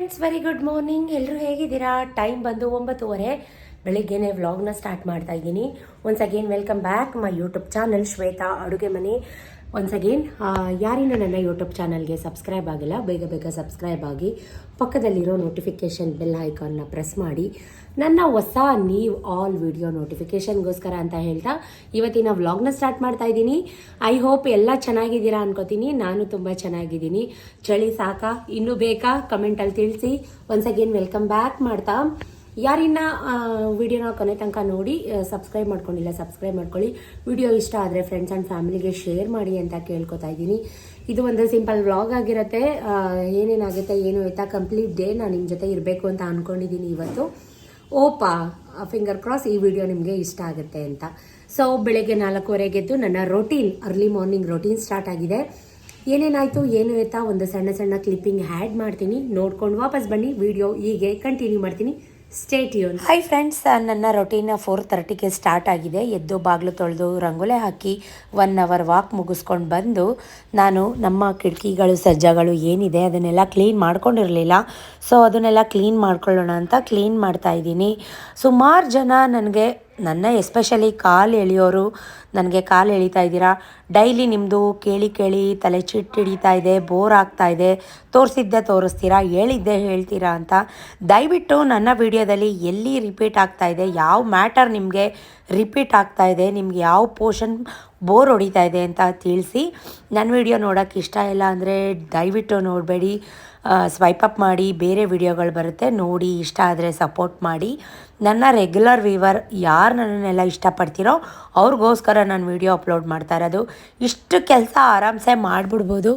Friends very good morning ಎಲ್ಲರೂ ಹೇಗಿದ್ದೀರಾ? Time ಬಂದು ಒಂಬತ್ತುವರೆ. ಬೆಳಿಗ್ಗೆನೆ ವ್ಲಾಗ್ನ ಸ್ಟಾರ್ಟ್ ಮಾಡ್ತಾ ಇದ್ದೀನಿ. Once again welcome back my YouTube channel Shweta ಅಡುಗೆ ಮನೆ. ಒನ್ಸ್ ಅಗೇನ್ ಯಾರಿನ ನನ್ನ ಯೂಟ್ಯೂಬ್ ಚಾನಲ್ಗೆ ಸಬ್ಸ್ಕ್ರೈಬ್ ಆಗಿಲ್ಲ, ಬೇಗ ಬೇಗ ಸಬ್ಸ್ಕ್ರೈಬ್ ಆಗಿ ಪಕ್ಕದಲ್ಲಿರೋ ನೋಟಿಫಿಕೇಷನ್ ಬೆಲ್ ಐಕಾನ್ನ ಪ್ರೆಸ್ ಮಾಡಿ. ನನ್ನ ಹೊಸ ನೀವು ಆಲ್ ವಿಡಿಯೋ ನೋಟಿಫಿಕೇಷನ್ಗೋಸ್ಕರ ಅಂತ ಹೇಳ್ತಾ ಇವತ್ತಿನ ವ್ಲಾಗ್ನ ಸ್ಟಾರ್ಟ್ ಮಾಡ್ತಾ ಇದ್ದೀನಿ. ಐ ಹೋಪ್ ಎಲ್ಲ ಚೆನ್ನಾಗಿದ್ದೀರಾ ಅನ್ಕೋತೀನಿ. ನಾನು ತುಂಬ ಚೆನ್ನಾಗಿದ್ದೀನಿ. ಚಳಿ ಸಾಕಾ? ಇನ್ನೂ ಬೇಕಾ? ಕಮೆಂಟಲ್ಲಿ ತಿಳಿಸಿ. ಒನ್ಸ್ ಅಗೇನ್ ವೆಲ್ಕಮ್ ಬ್ಯಾಕ್ ಮಾಡ್ತಾ. ಯಾರಿನ್ನ ವಿಡಿಯೋನ ಕೊನೆ ತನಕ ನೋಡಿ ಸಬ್ಸ್ಕ್ರೈಬ್ ಮಾಡ್ಕೊಂಡಿಲ್ಲ ಸಬ್ಸ್ಕ್ರೈಬ್ ಮಾಡ್ಕೊಳ್ಳಿ. ವಿಡಿಯೋ ಇಷ್ಟ ಆದರೆ ಫ್ರೆಂಡ್ಸ್ ಆ್ಯಂಡ್ ಫ್ಯಾಮಿಲಿಗೆ ಶೇರ್ ಮಾಡಿ ಅಂತ ಕೇಳ್ಕೊತಾ ಇದ್ದೀನಿ. ಇದು ಒಂದು ಸಿಂಪಲ್ ವ್ಲಾಗ್ ಆಗಿರುತ್ತೆ. ಏನೇನಾಗುತ್ತೆ, ಏನು ಆಯ್ತಾ ಕಂಪ್ಲೀಟ್ ಡೇ ನಾನು ನಿಮ್ಮ ಜೊತೆ ಇರಬೇಕು ಅಂತ ಅಂದ್ಕೊಂಡಿದ್ದೀನಿ ಇವತ್ತು. ಓಪಾ ಫಿಂಗರ್ ಕ್ರಾಸ್ ಈ ವಿಡಿಯೋ ನಿಮಗೆ ಇಷ್ಟ ಆಗುತ್ತೆ ಅಂತ. ಸೊ ಬೆಳಗ್ಗೆ ನಾಲ್ಕೂವರೆಗೆದ್ದು ನನ್ನ routine early morning routine start ಆಗಿದೆ. ಏನೇನಾಯಿತು, ಏನು ಆಯ್ತಾ ಒಂದು ಸಣ್ಣ ಸಣ್ಣ ಕ್ಲಿಪ್ಪಿಂಗ್ ಆ್ಯಡ್ ಮಾಡ್ತೀನಿ. ನೋಡ್ಕೊಂಡು ವಾಪಸ್ ಬನ್ನಿ. ವಿಡಿಯೋ ಹೀಗೆ ಕಂಟಿನ್ಯೂ ಮಾಡ್ತೀನಿ. ಸ್ಟೇಟ್ ಯೂನ್ ಹೈ ಫ್ರೆಂಡ್ಸ್ ನನ್ನ ರೊಟೀನ್ ಫೋರ್ ತರ್ಟಿಗೆ ಸ್ಟಾರ್ಟ್ ಆಗಿದೆ. ಎದ್ದು ಬಾಗಿಲು ತೊಳೆದು ರಂಗೋಲೆ ಹಾಕಿ ಒನ್ ಅವರ್ ವಾಕ್ ಮುಗಿಸ್ಕೊಂಡು ಬಂದು ನಾನು ನಮ್ಮ ಕಿಟಕಿಗಳು, ಸಜ್ಜಗಳು ಏನಿದೆ ಅದನ್ನೆಲ್ಲ ಕ್ಲೀನ್ ಮಾಡ್ಕೊಂಡಿರಲಿಲ್ಲ. ಸೊ ಅದನ್ನೆಲ್ಲ ಕ್ಲೀನ್ ಮಾಡ್ಕೊಳ್ಳೋಣ ಅಂತ ಕ್ಲೀನ್ ಮಾಡ್ತಾ ಇದ್ದೀನಿ. ಸುಮಾರು ಜನ ನನಗೆ, ನನ್ನ ಎಸ್ಪೆಷಲಿ ಕಾಲು ಎಳೆಯೋರು ನನಗೆ ಕಾಲು ಎಳಿತಾ ಇದ್ದೀರಾ? ಡೈಲಿ ನಿಮ್ಮದು ಕೇಳಿ ಕೇಳಿ ತಲೆ ಚಿಟ್ಟು ಹಿಡಿತಾ ಇದೆ, ಬೋರ್ ಆಗ್ತಾ ಇದೆ. ತೋರಿಸಿದ್ದೆ ತೋರಿಸ್ತೀರಾ, ಹೇಳಿದ್ದೆ ಹೇಳ್ತೀರಾ ಅಂತ. ದಯವಿಟ್ಟು ನನ್ನ ವಿಡಿಯೋದಲ್ಲಿ ಎಲ್ಲಿ ರಿಪೀಟ್ ಆಗ್ತಾ ಇದೆ, ಯಾವ ಮ್ಯಾಟರ್ ನಿಮಗೆ ರಿಪೀಟ್ ಆಗ್ತಾ ಇದೆ, ನಿಮ್ಗೆ ಯಾವ ಪೋರ್ಷನ್ ಬೋರ್ ಹೊಡಿತಾ ಇದೆ ಅಂತ ತಿಳಿಸಿ. ನನ್ನ ವಿಡಿಯೋ ನೋಡೋಕ್ಕೆ ಇಷ್ಟ ಇಲ್ಲ ಅಂದರೆ ದಯವಿಟ್ಟು ನೋಡಬೇಡಿ. ಸ್ವೈಪ್ ಅಪ್ ಮಾಡಿ, ಬೇರೆ ವಿಡಿಯೋಗಳು ಬರುತ್ತೆ, ನೋಡಿ, ಇಷ್ಟ ಆದರೆ ಸಪೋರ್ಟ್ ಮಾಡಿ. ನನ್ನ ರೆಗ್ಯುಲರ್ ವ್ಯೂವರ್ ಯಾರು ನನ್ನನ್ನೆಲ್ಲ ಇಷ್ಟಪಡ್ತೀರೋ ಅವ್ರಿಗೋಸ್ಕರ ನಾನು ವೀಡಿಯೋ ಅಪ್ಲೋಡ್ ಮಾಡ್ತಾ ಇರೋದು. ಇಷ್ಟು ಕೆಲಸ ಆರಾಮ್ಸೆ ಮಾಡಿಬಿಡ್ಬೋದು.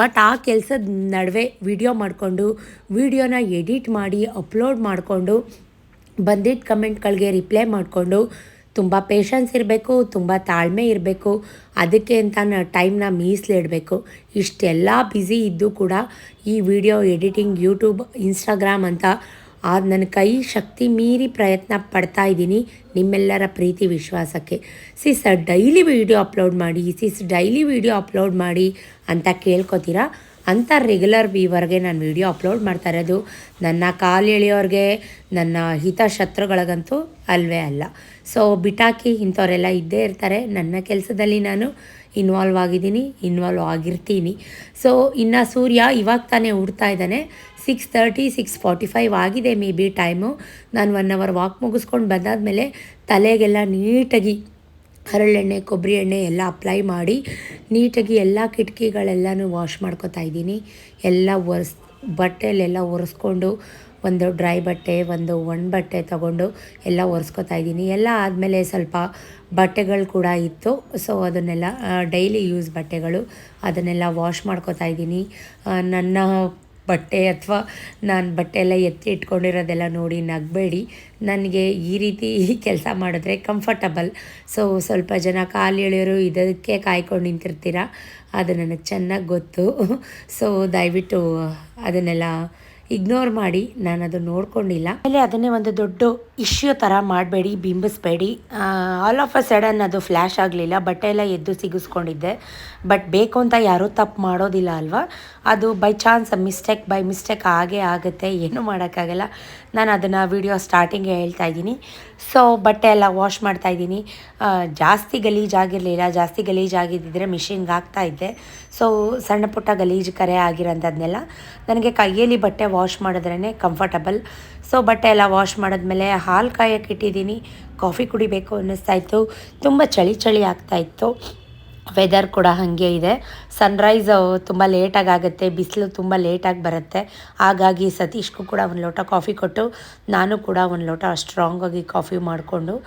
ಬಟ್ ಆ ಕೆಲಸದ ನಡುವೆ ವಿಡಿಯೋ ಮಾಡಿಕೊಂಡು ವಿಡಿಯೋನ ಎಡಿಟ್ ಮಾಡಿ ಅಪ್ಲೋಡ್ ಮಾಡಿಕೊಂಡು ಬಂದಿದ್ದ ಕಮೆಂಟ್ಗಳಿಗೆ ರಿಪ್ಲೈ ಮಾಡಿಕೊಂಡು ತುಂಬ ಪೇಷನ್ಸ್ ಇರಬೇಕು, ತುಂಬ ತಾಳ್ಮೆ ಇರಬೇಕು. ಅದಕ್ಕೆ ಅಂತ ಟೈಮ್ನ ಮೀಸಲಿಡಬೇಕು. ಇಷ್ಟೆಲ್ಲ ಬ್ಯುಸಿ ಇದ್ದು ಕೂಡ ಈ ವಿಡಿಯೋ ಎಡಿಟಿಂಗ್ ಯೂಟ್ಯೂಬ್ ಇನ್ಸ್ಟಾಗ್ರಾಮ್ ಅಂತ ಆ ನನ್ನ ಕೈ ಶಕ್ತಿ ಮೀರಿ ಪ್ರಯತ್ನ ಪಡ್ತಾ ಇದ್ದೀನಿ ನಿಮ್ಮೆಲ್ಲರ ಪ್ರೀತಿ ವಿಶ್ವಾಸಕ್ಕೆ. ಸಿಸ್ ಡೈಲಿ ವಿಡಿಯೋ ಅಪ್ಲೋಡ್ ಮಾಡಿ, ಸಿಸ್, ಡೈಲಿ ವಿಡಿಯೋ ಅಪ್ಲೋಡ್ ಮಾಡಿ ಅಂತ ಕೇಳ್ಕೊತೀರಾ? ಅಂಥ ರೆಗ್ಯುಲರ್ ವೀವರ್ಗೆ ನಾನು ವಿಡಿಯೋ ಅಪ್ಲೋಡ್ ಮಾಡ್ತಾ ಇರೋದು. ನನ್ನ ಕಾಲು ಎಳೆಯೋರಿಗೆ, ನನ್ನ ಹಿತಶತ್ರುಗಳಿಗಂತೂ ಅಲ್ವೇ ಅಲ್ಲ. ಸೊ, ಬಿಟಾಕಿ ಇಂಥವರೆಲ್ಲ ಇದ್ದೇ ಇರ್ತಾರೆ. ನನ್ನ ಕೆಲಸದಲ್ಲಿ ನಾನು ಇನ್ವಾಲ್ವ್ ಆಗಿದ್ದೀನಿ ಇನ್ವಾಲ್ವ್ ಆಗಿರ್ತೀನಿ. ಸೊ, ಇನ್ನು ಸೂರ್ಯ ಇವಾಗ ತಾನೇ ಉಡ್ತಾ ಇದ್ದಾನೆ. Six thirty six forty five ಆಗಿದೆ ಮೇ ಬಿ ಟೈಮು ನಾನು ಒನ್ ಅವರ್ ವಾಕ್ ಮುಗಿಸ್ಕೊಂಡು ಬಂದಾದಮೇಲೆ ತಲೆಗೆಲ್ಲ ನೀಟಾಗಿ ಹರಳೆಣ್ಣೆ, ಕೊಬ್ಬರಿ ಎಣ್ಣೆ ಎಲ್ಲ ಅಪ್ಲೈ ಮಾಡಿ ನೀಟಾಗಿ ಎಲ್ಲ ಕಿಟಕಿಗಳೆಲ್ಲನೂ ವಾಶ್ ಮಾಡ್ಕೊತಾ ಇದ್ದೀನಿ. ಎಲ್ಲ ಒರೆಸ್ ಬಟ್ಟೆಯಲ್ಲೆಲ್ಲ ಒರೆಸ್ಕೊಂಡು ಒಂದು ಡ್ರೈ ಬಟ್ಟೆ, ಒಂದು ಒಣ ಬಟ್ಟೆ ತಗೊಂಡು ಎಲ್ಲ ಒರೆಸ್ಕೊತಾ ಇದ್ದೀನಿ. ಎಲ್ಲ ಆದಮೇಲೆ ಸ್ವಲ್ಪ ಬಟ್ಟೆಗಳು ಕೂಡ ಇತ್ತು. ಸೊ ಅದನ್ನೆಲ್ಲ ಡೈಲಿ ಯೂಸ್ ಬಟ್ಟೆಗಳು ಅದನ್ನೆಲ್ಲ ವಾಶ್ ಮಾಡ್ಕೊತಾ ಇದ್ದೀನಿ. ನನ್ನ ಬಟ್ಟೆ ಅಥವಾ ನಾನು ಬಟ್ಟೆ ಎಲ್ಲ ಎತ್ತಿ ಇಟ್ಕೊಂಡಿರೋದೆಲ್ಲ ನೋಡಿ ನಗಬೇಡಿ. ನನಗೆ ಈ ರೀತಿ ಕೆಲಸ ಮಾಡಿದ್ರೆ ಕಂಫರ್ಟಬಲ್ ಸೊ ಸ್ವಲ್ಪ ಜನ ಕಾಲು ಎಳೆಯೋರು ಇದಕ್ಕೆ ಕಾಯ್ಕೊಂಡು ನಿಂತಿರ್ತೀರ? ಅದು ನನಗೆ ಚೆನ್ನಾಗಿ ಗೊತ್ತು. ಸೊ ದಯವಿಟ್ಟು ಅದನ್ನೆಲ್ಲ ಇಗ್ನೋರ್ ಮಾಡಿ ನಾನು ಅದು ನೋಡ್ಕೊಂಡಿಲ್ಲ. ಆಮೇಲೆ ಅದನ್ನೇ ಒಂದು ದೊಡ್ಡ ಇಶ್ಯೂ ಥರ ಮಾಡಬೇಡಿ, ಬಿಂಬಿಸ್ಬೇಡಿ. ಆಲ್ ಆಫ್ ಅ ಸಡನ್ ಅದು ಫ್ಲ್ಯಾಶ್ ಆಗಲಿಲ್ಲ, ಬಟ್ಟೆ ಎಲ್ಲ ಎದ್ದು ಸಿಗಿಸ್ಕೊಂಡಿದ್ದೆ. ಬಟ್ ಬೇಕು ಅಂತ ಯಾರೂ ತಪ್ಪು ಮಾಡೋದಿಲ್ಲ ಅಲ್ವಾ? ಅದು by chance mistake by mistake ಆಗೇ ಆಗುತ್ತೆ, ಏನೂ ಮಾಡೋಕ್ಕಾಗಲ್ಲ. ನಾನು ಅದನ್ನು ವಿಡಿಯೋ ಸ್ಟಾರ್ಟಿಂಗೇ ಹೇಳ್ತಾ ಇದ್ದೀನಿ. ಸೊ ಬಟ್ಟೆ ಎಲ್ಲ ವಾಶ್ ಮಾಡ್ತಾ ಇದ್ದೀನಿ. ಜಾಸ್ತಿ ಗಲೀಜಾಗಿರಲಿಲ್ಲ, ಜಾಸ್ತಿ ಗಲೀಜಾಗಿದ್ದಿದ್ರೆ ಮಿಷಿನ್ಗೆ ಹಾಕ್ತಾ ಇದ್ದೆ. ಸೊ ಸಣ್ಣ ಪುಟ್ಟ ಗಲೀಜು ಕರೆ ಆಗಿರೋಂಥದ್ನೆಲ್ಲ ನನಗೆ ಕೈಯಲ್ಲಿ ಬಟ್ಟೆ ವಾಶ್ ಮಾಡಿದ್ರೇ ಕಂಫರ್ಟಬಲ್ ಸೊ ಬಟ್ಟೆ ಎಲ್ಲ ವಾಶ್ ಮಾಡಿದ್ಮೇಲೆ ಹಾಲು ಕಾಯಕ್ಕೆ ಇಟ್ಟಿದ್ದೀನಿ. ಕಾಫಿ ಕುಡಿಬೇಕು ಅನ್ನಿಸ್ತಾ ಇತ್ತು. ತುಂಬ ಚಳಿ ಚಳಿ ಆಗ್ತಾ ಇತ್ತು. ವೆದರ್ ಕೂಡ ಹಾಗೆ ಇದೆ. ಸನ್ರೈಸ್ ತುಂಬ ಲೇಟಾಗಿ ಆಗುತ್ತೆ. ಬಿಸಿಲು ತುಂಬ ಲೇಟಾಗಿ ಬರುತ್ತೆ. ಹಾಗಾಗಿ ಸತೀಶ್ಗೂ ಕೂಡ ಒಂದು ಲೋಟ ಕಾಫಿ ಕೊಟ್ಟು ನಾನು ಕೂಡ ಒಂದು ಲೋಟ ಸ್ಟ್ರಾಂಗಾಗಿ ಕಾಫಿ ಮಾಡಿಕೊಂಡು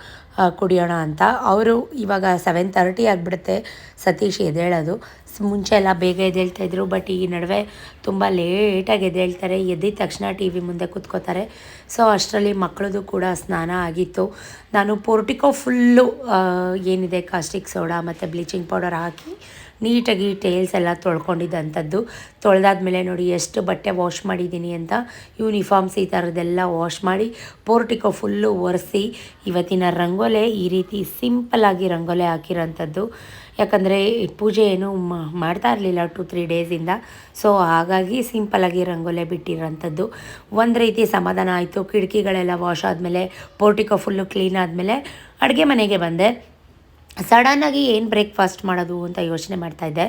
ಕುಡಿಯೋಣ ಅಂತ. ಅವರು ಇವಾಗ ಸೆವೆನ್ ತರ್ಟಿ ಆಗಿಬಿಡುತ್ತೆ. ಸತೀಶ್ ಎದ್ದೇಳೋದು. ಸ್- ಮುಂಚೆ ಎಲ್ಲ ಬೇಗ ಎದ್ದೇಳ್ತಾ ಇದ್ರು ಬಟ್ ಈ ನಡುವೆ ತುಂಬ ಲೇಟಾಗಿ ಎದ್ದೇಳ್ತಾರೆ. ಎದ್ದಿದ ತಕ್ಷಣ ಟಿ ವಿ ಮುಂದೆ ಕೂತ್ಕೋತಾರೆ. ಸೊ ಅಷ್ಟರಲ್ಲಿ ಮಕ್ಕಳದು ಕೂಡ ಸ್ನಾನ ಆಗಿತ್ತು. ನಾನು ಪೋರ್ಟಿಕೋ ಫುಲ್ಲು ಏನಿದೆ ಕಾಸ್ಟಿಕ್ ಸೋಡಾ ಮತ್ತು ಬ್ಲೀಚಿಂಗ್ ಪೌಡರ್ ಹಾಕಿ ನೀಟಾಗಿ ಟೇಲ್ಸ್ ಎಲ್ಲ ತೊಳ್ಕೊಂಡಿದ್ದಂಥದ್ದು. ತೊಳೆದಾದ್ಮೇಲೆ ನೋಡಿ ಎಷ್ಟು ಬಟ್ಟೆ ವಾಶ್ ಮಾಡಿದ್ದೀನಿ ಅಂತ ಯೂನಿಫಾರ್ಮ್ಸ್ ಈ ಥರದ್ದೆಲ್ಲ ವಾಶ್ ಮಾಡಿ ಪೋರ್ಟಿಕೋ ಫುಲ್ಲು ಒರೆಸಿ ಇವತ್ತಿನ ರಂಗೋಲೆ ಈ ರೀತಿ ಸಿಂಪಲ್ಲಾಗಿ ರಂಗೋಲೆ ಹಾಕಿರೋಂಥದ್ದು. ಯಾಕಂದರೆ ಪೂಜೆ ಏನು ಮಾಡ್ತಾ ಇರಲಿಲ್ಲ ಟು ತ್ರೀ ಡೇಸಿಂದ ಸೊ ಹಾಗಾಗಿ ಸಿಂಪಲಾಗಿ ರಂಗೋಲೆ ಬಿಟ್ಟಿರೋಂಥದ್ದು. ಒಂದು ರೀತಿ ಸಮಾಧಾನ ಆಯಿತು. ಕಿಟಕಿಗಳೆಲ್ಲ ವಾಶ್ ಆದಮೇಲೆ, ಪೋರ್ಟಿಕೋ ಫುಲ್ಲು ಕ್ಲೀನ್ ಆದಮೇಲೆ ಅಡುಗೆ ಮನೆಗೆ ಬಂದೆ. ಸಡನ್ನಾಗಿ ಏನು ಬ್ರೇಕ್ಫಾಸ್ಟ್ ಮಾಡೋದು ಅಂತ ಯೋಚನೆ ಮಾಡ್ತಾಯಿದ್ದೆ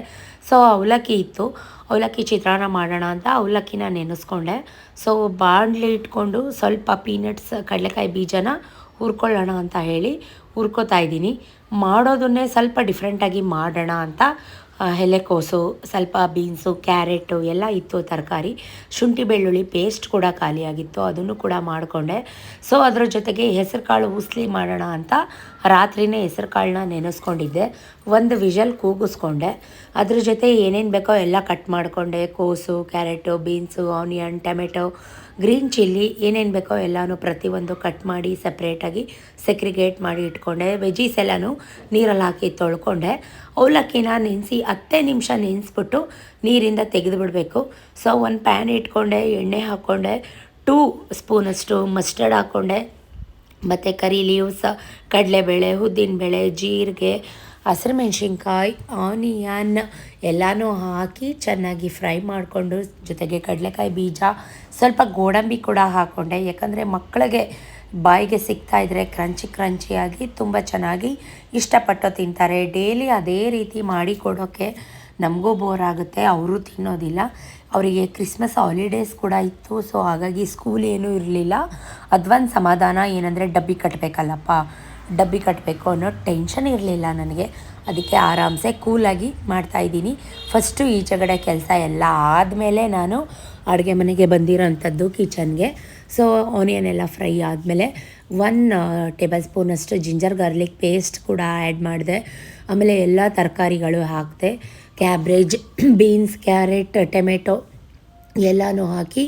ಸೊ ಅವಲಕ್ಕಿ ಇತ್ತು. ಅವಲಕ್ಕಿ ಚಿತ್ರಾನ್ನ ಮಾಡೋಣ ಅಂತ ಅವಲಕ್ಕಿನ ನೆನೆಸ್ಕೊಂಡೆ. ಸೊ ಬಾಣಲಿ ಇಟ್ಕೊಂಡು ಸ್ವಲ್ಪ ಪೀನಟ್ಸ್ ಕಡಲೆಕಾಯಿ ಬೀಜನ ಹುರ್ಕೊಳ್ಳೋಣ ಅಂತ ಹೇಳಿ ಹುರ್ಕೋತಾ ಇದ್ದೀನಿ. ಮಾಡೋದನ್ನೇ ಸ್ವಲ್ಪ ಡಿಫ್ರೆಂಟಾಗಿ ಮಾಡೋಣ ಅಂತ ಎಲೆಕೋಸು, ಸ್ವಲ್ಪ ಬೀನ್ಸು ಕ್ಯಾರೆಟು ಎಲ್ಲ ಇತ್ತು ತರಕಾರಿ. ಶುಂಠಿ, ಬೆಳ್ಳುಳ್ಳಿ ಪೇಸ್ಟ್ ಕೂಡ ಖಾಲಿಯಾಗಿತ್ತು, ಅದನ್ನು ಕೂಡ ಮಾಡಿಕೊಂಡೆ. ಸೊ ಅದರ ಜೊತೆಗೆ ಹೆಸರುಕಾಳು ಉಸ್ಲಿ ಮಾಡೋಣ ಅಂತ ರಾತ್ರಿನೇ ಹೆಸರುಕಾಳನ್ನ ನೆನೆಸ್ಕೊಂಡಿದ್ದೆ. ಒಂದು ವಿಷಲ್ ಕೂಗಿಸ್ಕೊಂಡೆ. ಅದ್ರ ಜೊತೆ ಏನೇನು ಬೇಕೋ ಎಲ್ಲ ಕಟ್ ಮಾಡಿಕೊಂಡೆ. ಕೋಸು carrot beans onion tomato green chilli ಏನೇನು ಬೇಕೋ ಎಲ್ಲನೂ ಪ್ರತಿಯೊಂದು ಕಟ್ ಮಾಡಿ ಸಪ್ರೇಟಾಗಿ ಸೆಕ್ರಿಗೇಟ್ ಮಾಡಿ ಇಟ್ಕೊಂಡೆ. ವೆಜೀಸ್ ಎಲ್ಲನೂ ನೀರಲ್ಲಿ ಹಾಕಿ ತೊಳ್ಕೊಂಡೆ. ಅವಲಕ್ಕಿನ ನೆನೆಸಿ ಹತ್ತೇ ನಿಮಿಷ ನೆನೆಸ್ಬಿಟ್ಟು ನೀರಿಂದ ತೆಗೆದುಬಿಡಬೇಕು ಸೊ ಒಂದು ಪ್ಯಾನ್ ಇಟ್ಕೊಂಡೆ, ಎಣ್ಣೆ ಹಾಕ್ಕೊಂಡೆ ಟೂ ಸ್ಪೂನಷ್ಟು ಮಸ್ಟರ್ಡ್ ಹಾಕ್ಕೊಂಡೆ ಮತ್ತು ಕರಿ ಲೀವ್ಸ್ ಕಡಲೆಬೇಳೆ, ಉದ್ದಿನಬೇಳೆ, ಜೀರಿಗೆ, ಹಸಿರುಮೆಣ್ಸಿನ್ಕಾಯಿ ಆನಿಯನ್ ಎಲ್ಲನೂ ಹಾಕಿ ಚೆನ್ನಾಗಿ ಫ್ರೈ ಮಾಡಿಕೊಂಡು ಜೊತೆಗೆ ಕಡಲೆಕಾಯಿ ಬೀಜ ಸ್ವಲ್ಪ ಗೋಡಂಬಿ ಕೂಡ ಹಾಕ್ಕೊಂಡೆ ಯಾಕಂದರೆ ಮಕ್ಕಳಿಗೆ ಬಾಯಿಗೆ ಸಿಗ್ತಾ ಇದ್ದರೆ ಕ್ರಂಚಿ ಕ್ರಂಚಿಯಾಗಿ ತುಂಬ ಚೆನ್ನಾಗಿ ಇಷ್ಟಪಟ್ಟು ತಿಂತಾರೆ. ಡೈಲಿ ಅದೇ ರೀತಿ ಮಾಡಿ ಕೊಡೋಕ್ಕೆ ನಮಗೂ ಬೋರ್ ಆಗುತ್ತೆ. ಅವರು ತಿನ್ನೋದಿಲ್ಲ. ಅವರಿಗೆ ಕ್ರಿಸ್ಮಸ್ ಹಾಲಿಡೇಸ್ ಕೂಡ ಇತ್ತು. ಸೊ ಹಾಗಾಗಿ ಸ್ಕೂಲ್ ಏನೂ ಇರಲಿಲ್ಲ. ಅದೊಂದು ಸಮಾಧಾನ ಏನಂದರೆ ಡಬ್ಬಿ ಕಟ್ಟಬೇಕಲ್ಲಪ್ಪ ಡಬ್ಬಿ ಕಟ್ಟಬೇಕು ಅನ್ನೋ ಟೆನ್ಷನ್ ಇರಲಿಲ್ಲ ನನಗೆ. ಅದಕ್ಕೆ ಆರಾಮ್ಸೆ ಕೂಲಾಗಿ ಮಾಡ್ತಾಯಿದ್ದೀನಿ ಫಸ್ಟು ಈಚೆಗಡೆ ಕೆಲಸ ಎಲ್ಲ ಆದಮೇಲೆ ನಾನು ಅಡುಗೆ ಮನೆಗೆ ಬಂದಿರೋ ಅಂಥದ್ದು ಕಿಚನ್ಗೆ ಸೊ ಆನಿಯನ್ ಎಲ್ಲ ಫ್ರೈ ಆದಮೇಲೆ ಒನ್ ಟೇಬಲ್ ಸ್ಪೂನಷ್ಟು ಜಿಂಜರ್ ಗಾರ್ಲಿಕ್ ಪೇಸ್ಟ್ ಕೂಡ ಆ್ಯಡ್ ಮಾಡಿದೆ. ಆಮೇಲೆ ಎಲ್ಲ ತರಕಾರಿಗಳು ಹಾಕಿದೆ. ಕ್ಯಾಬ್ರೇಜ್ ಬೀನ್ಸ್ ಕ್ಯಾರೆಟ್ ಟೊಮೆಟೊ ಎಲ್ಲನೂ ಹಾಕಿ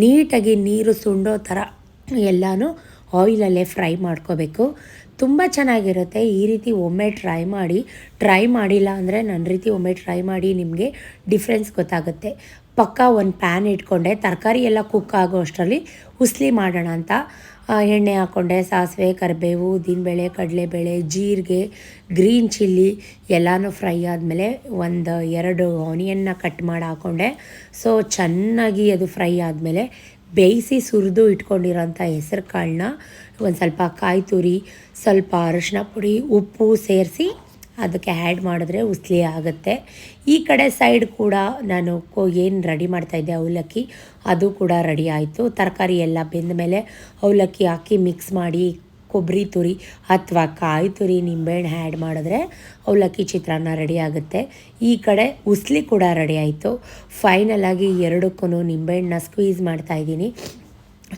ನೀಟಾಗಿ ನೀರು ಸುಂಡೋ ಥರ ಎಲ್ಲನೂ ಆಯಿಲಲ್ಲೇ ಫ್ರೈ ಮಾಡ್ಕೋಬೇಕು. ತುಂಬ ಚೆನ್ನಾಗಿರುತ್ತೆ. ಈ ರೀತಿ ಒಮ್ಮೆ ಟ್ರೈ ಮಾಡಿ ಟ್ರೈ ಮಾಡಿಲ್ಲ ಅಂದರೆ ನನ್ನ ರೀತಿ ಒಮ್ಮೆ ಟ್ರೈ ಮಾಡಿ ನಿಮಗೆ ಡಿಫ್ರೆನ್ಸ್ ಗೊತ್ತಾಗುತ್ತೆ. ಪಕ್ಕ ಒಂದು ಪ್ಯಾನ್ ಇಟ್ಕೊಂಡೆ, ತರಕಾರಿ ಎಲ್ಲ ಕುಕ್ ಆಗೋ ಅಷ್ಟರಲ್ಲಿ ಉಸ್ಲಿ ಮಾಡೋಣ ಅಂತ. ಎಣ್ಣೆ ಹಾಕ್ಕೊಂಡೆ ಸಾಸಿವೆ, ಕರಿಬೇವು, ಉದ್ದಿನಬೇಳೆ, ಕಡಲೆಬೇಳೆ, ಜೀರಿಗೆ ಗ್ರೀನ್ ಚಿಲ್ಲಿ ಎಲ್ಲನೂ ಫ್ರೈ ಆದಮೇಲೆ ಒಂದು ಎರಡು ಆನಿಯನ್ನ ಕಟ್ ಮಾಡಿ ಹಾಕ್ಕೊಂಡೆ ಸೊ ಚೆನ್ನಾಗಿ ಅದು ಫ್ರೈ ಆದಮೇಲೆ ಬೇಯಿಸಿ ಸುರಿದು ಇಟ್ಕೊಂಡಿರೋಂಥ ಹೆಸರು ಕಾಳನ್ನ ಒಂದು ಸ್ವಲ್ಪ ಕಾಯಿ ತುರಿ, ಸ್ವಲ್ಪ ಅರಿಶಿನ ಪುಡಿ, ಉಪ್ಪು ಸೇರಿಸಿ ಅದಕ್ಕೆ ಆ್ಯಡ್ ಮಾಡಿದ್ರೆ ಉಸ್ಲಿ ಆಗುತ್ತೆ. ಈ ಕಡೆ ಸೈಡ್ ಕೂಡ ನಾನು ಏನು ರೆಡಿ ಮಾಡ್ತಾಯಿದ್ದೆ ಅವಲಕ್ಕಿ, ಅದು ಕೂಡ ರೆಡಿ ಆಯಿತು. ತರಕಾರಿ ಎಲ್ಲ ಬೆಂದ ಮೇಲೆ ಅವಲಕ್ಕಿ ಹಾಕಿ ಮಿಕ್ಸ್ ಮಾಡಿ ಕೊಬ್ಬರಿ ತುರಿ ಅಥವಾ ಕಾಯಿ ತುರಿ, ನಿಂಬೆಹಣ್ಣು ಆ್ಯಡ್ ಮಾಡಿದ್ರೆ ಅವಲಕ್ಕಿ ಚಿತ್ರಾನ್ನ ರೆಡಿ ಆಗುತ್ತೆ. ಈ ಕಡೆ ಉಸ್ಲಿ ಕೂಡ ರೆಡಿ ಆಯಿತು. ಫೈನಲಾಗಿ ಎರಡಕ್ಕೂ ನಿಂಬೆಹಣ್ಣನ್ನ ಸ್ಕ್ವೀಸ್ ಮಾಡ್ತಾಯಿದ್ದೀನಿ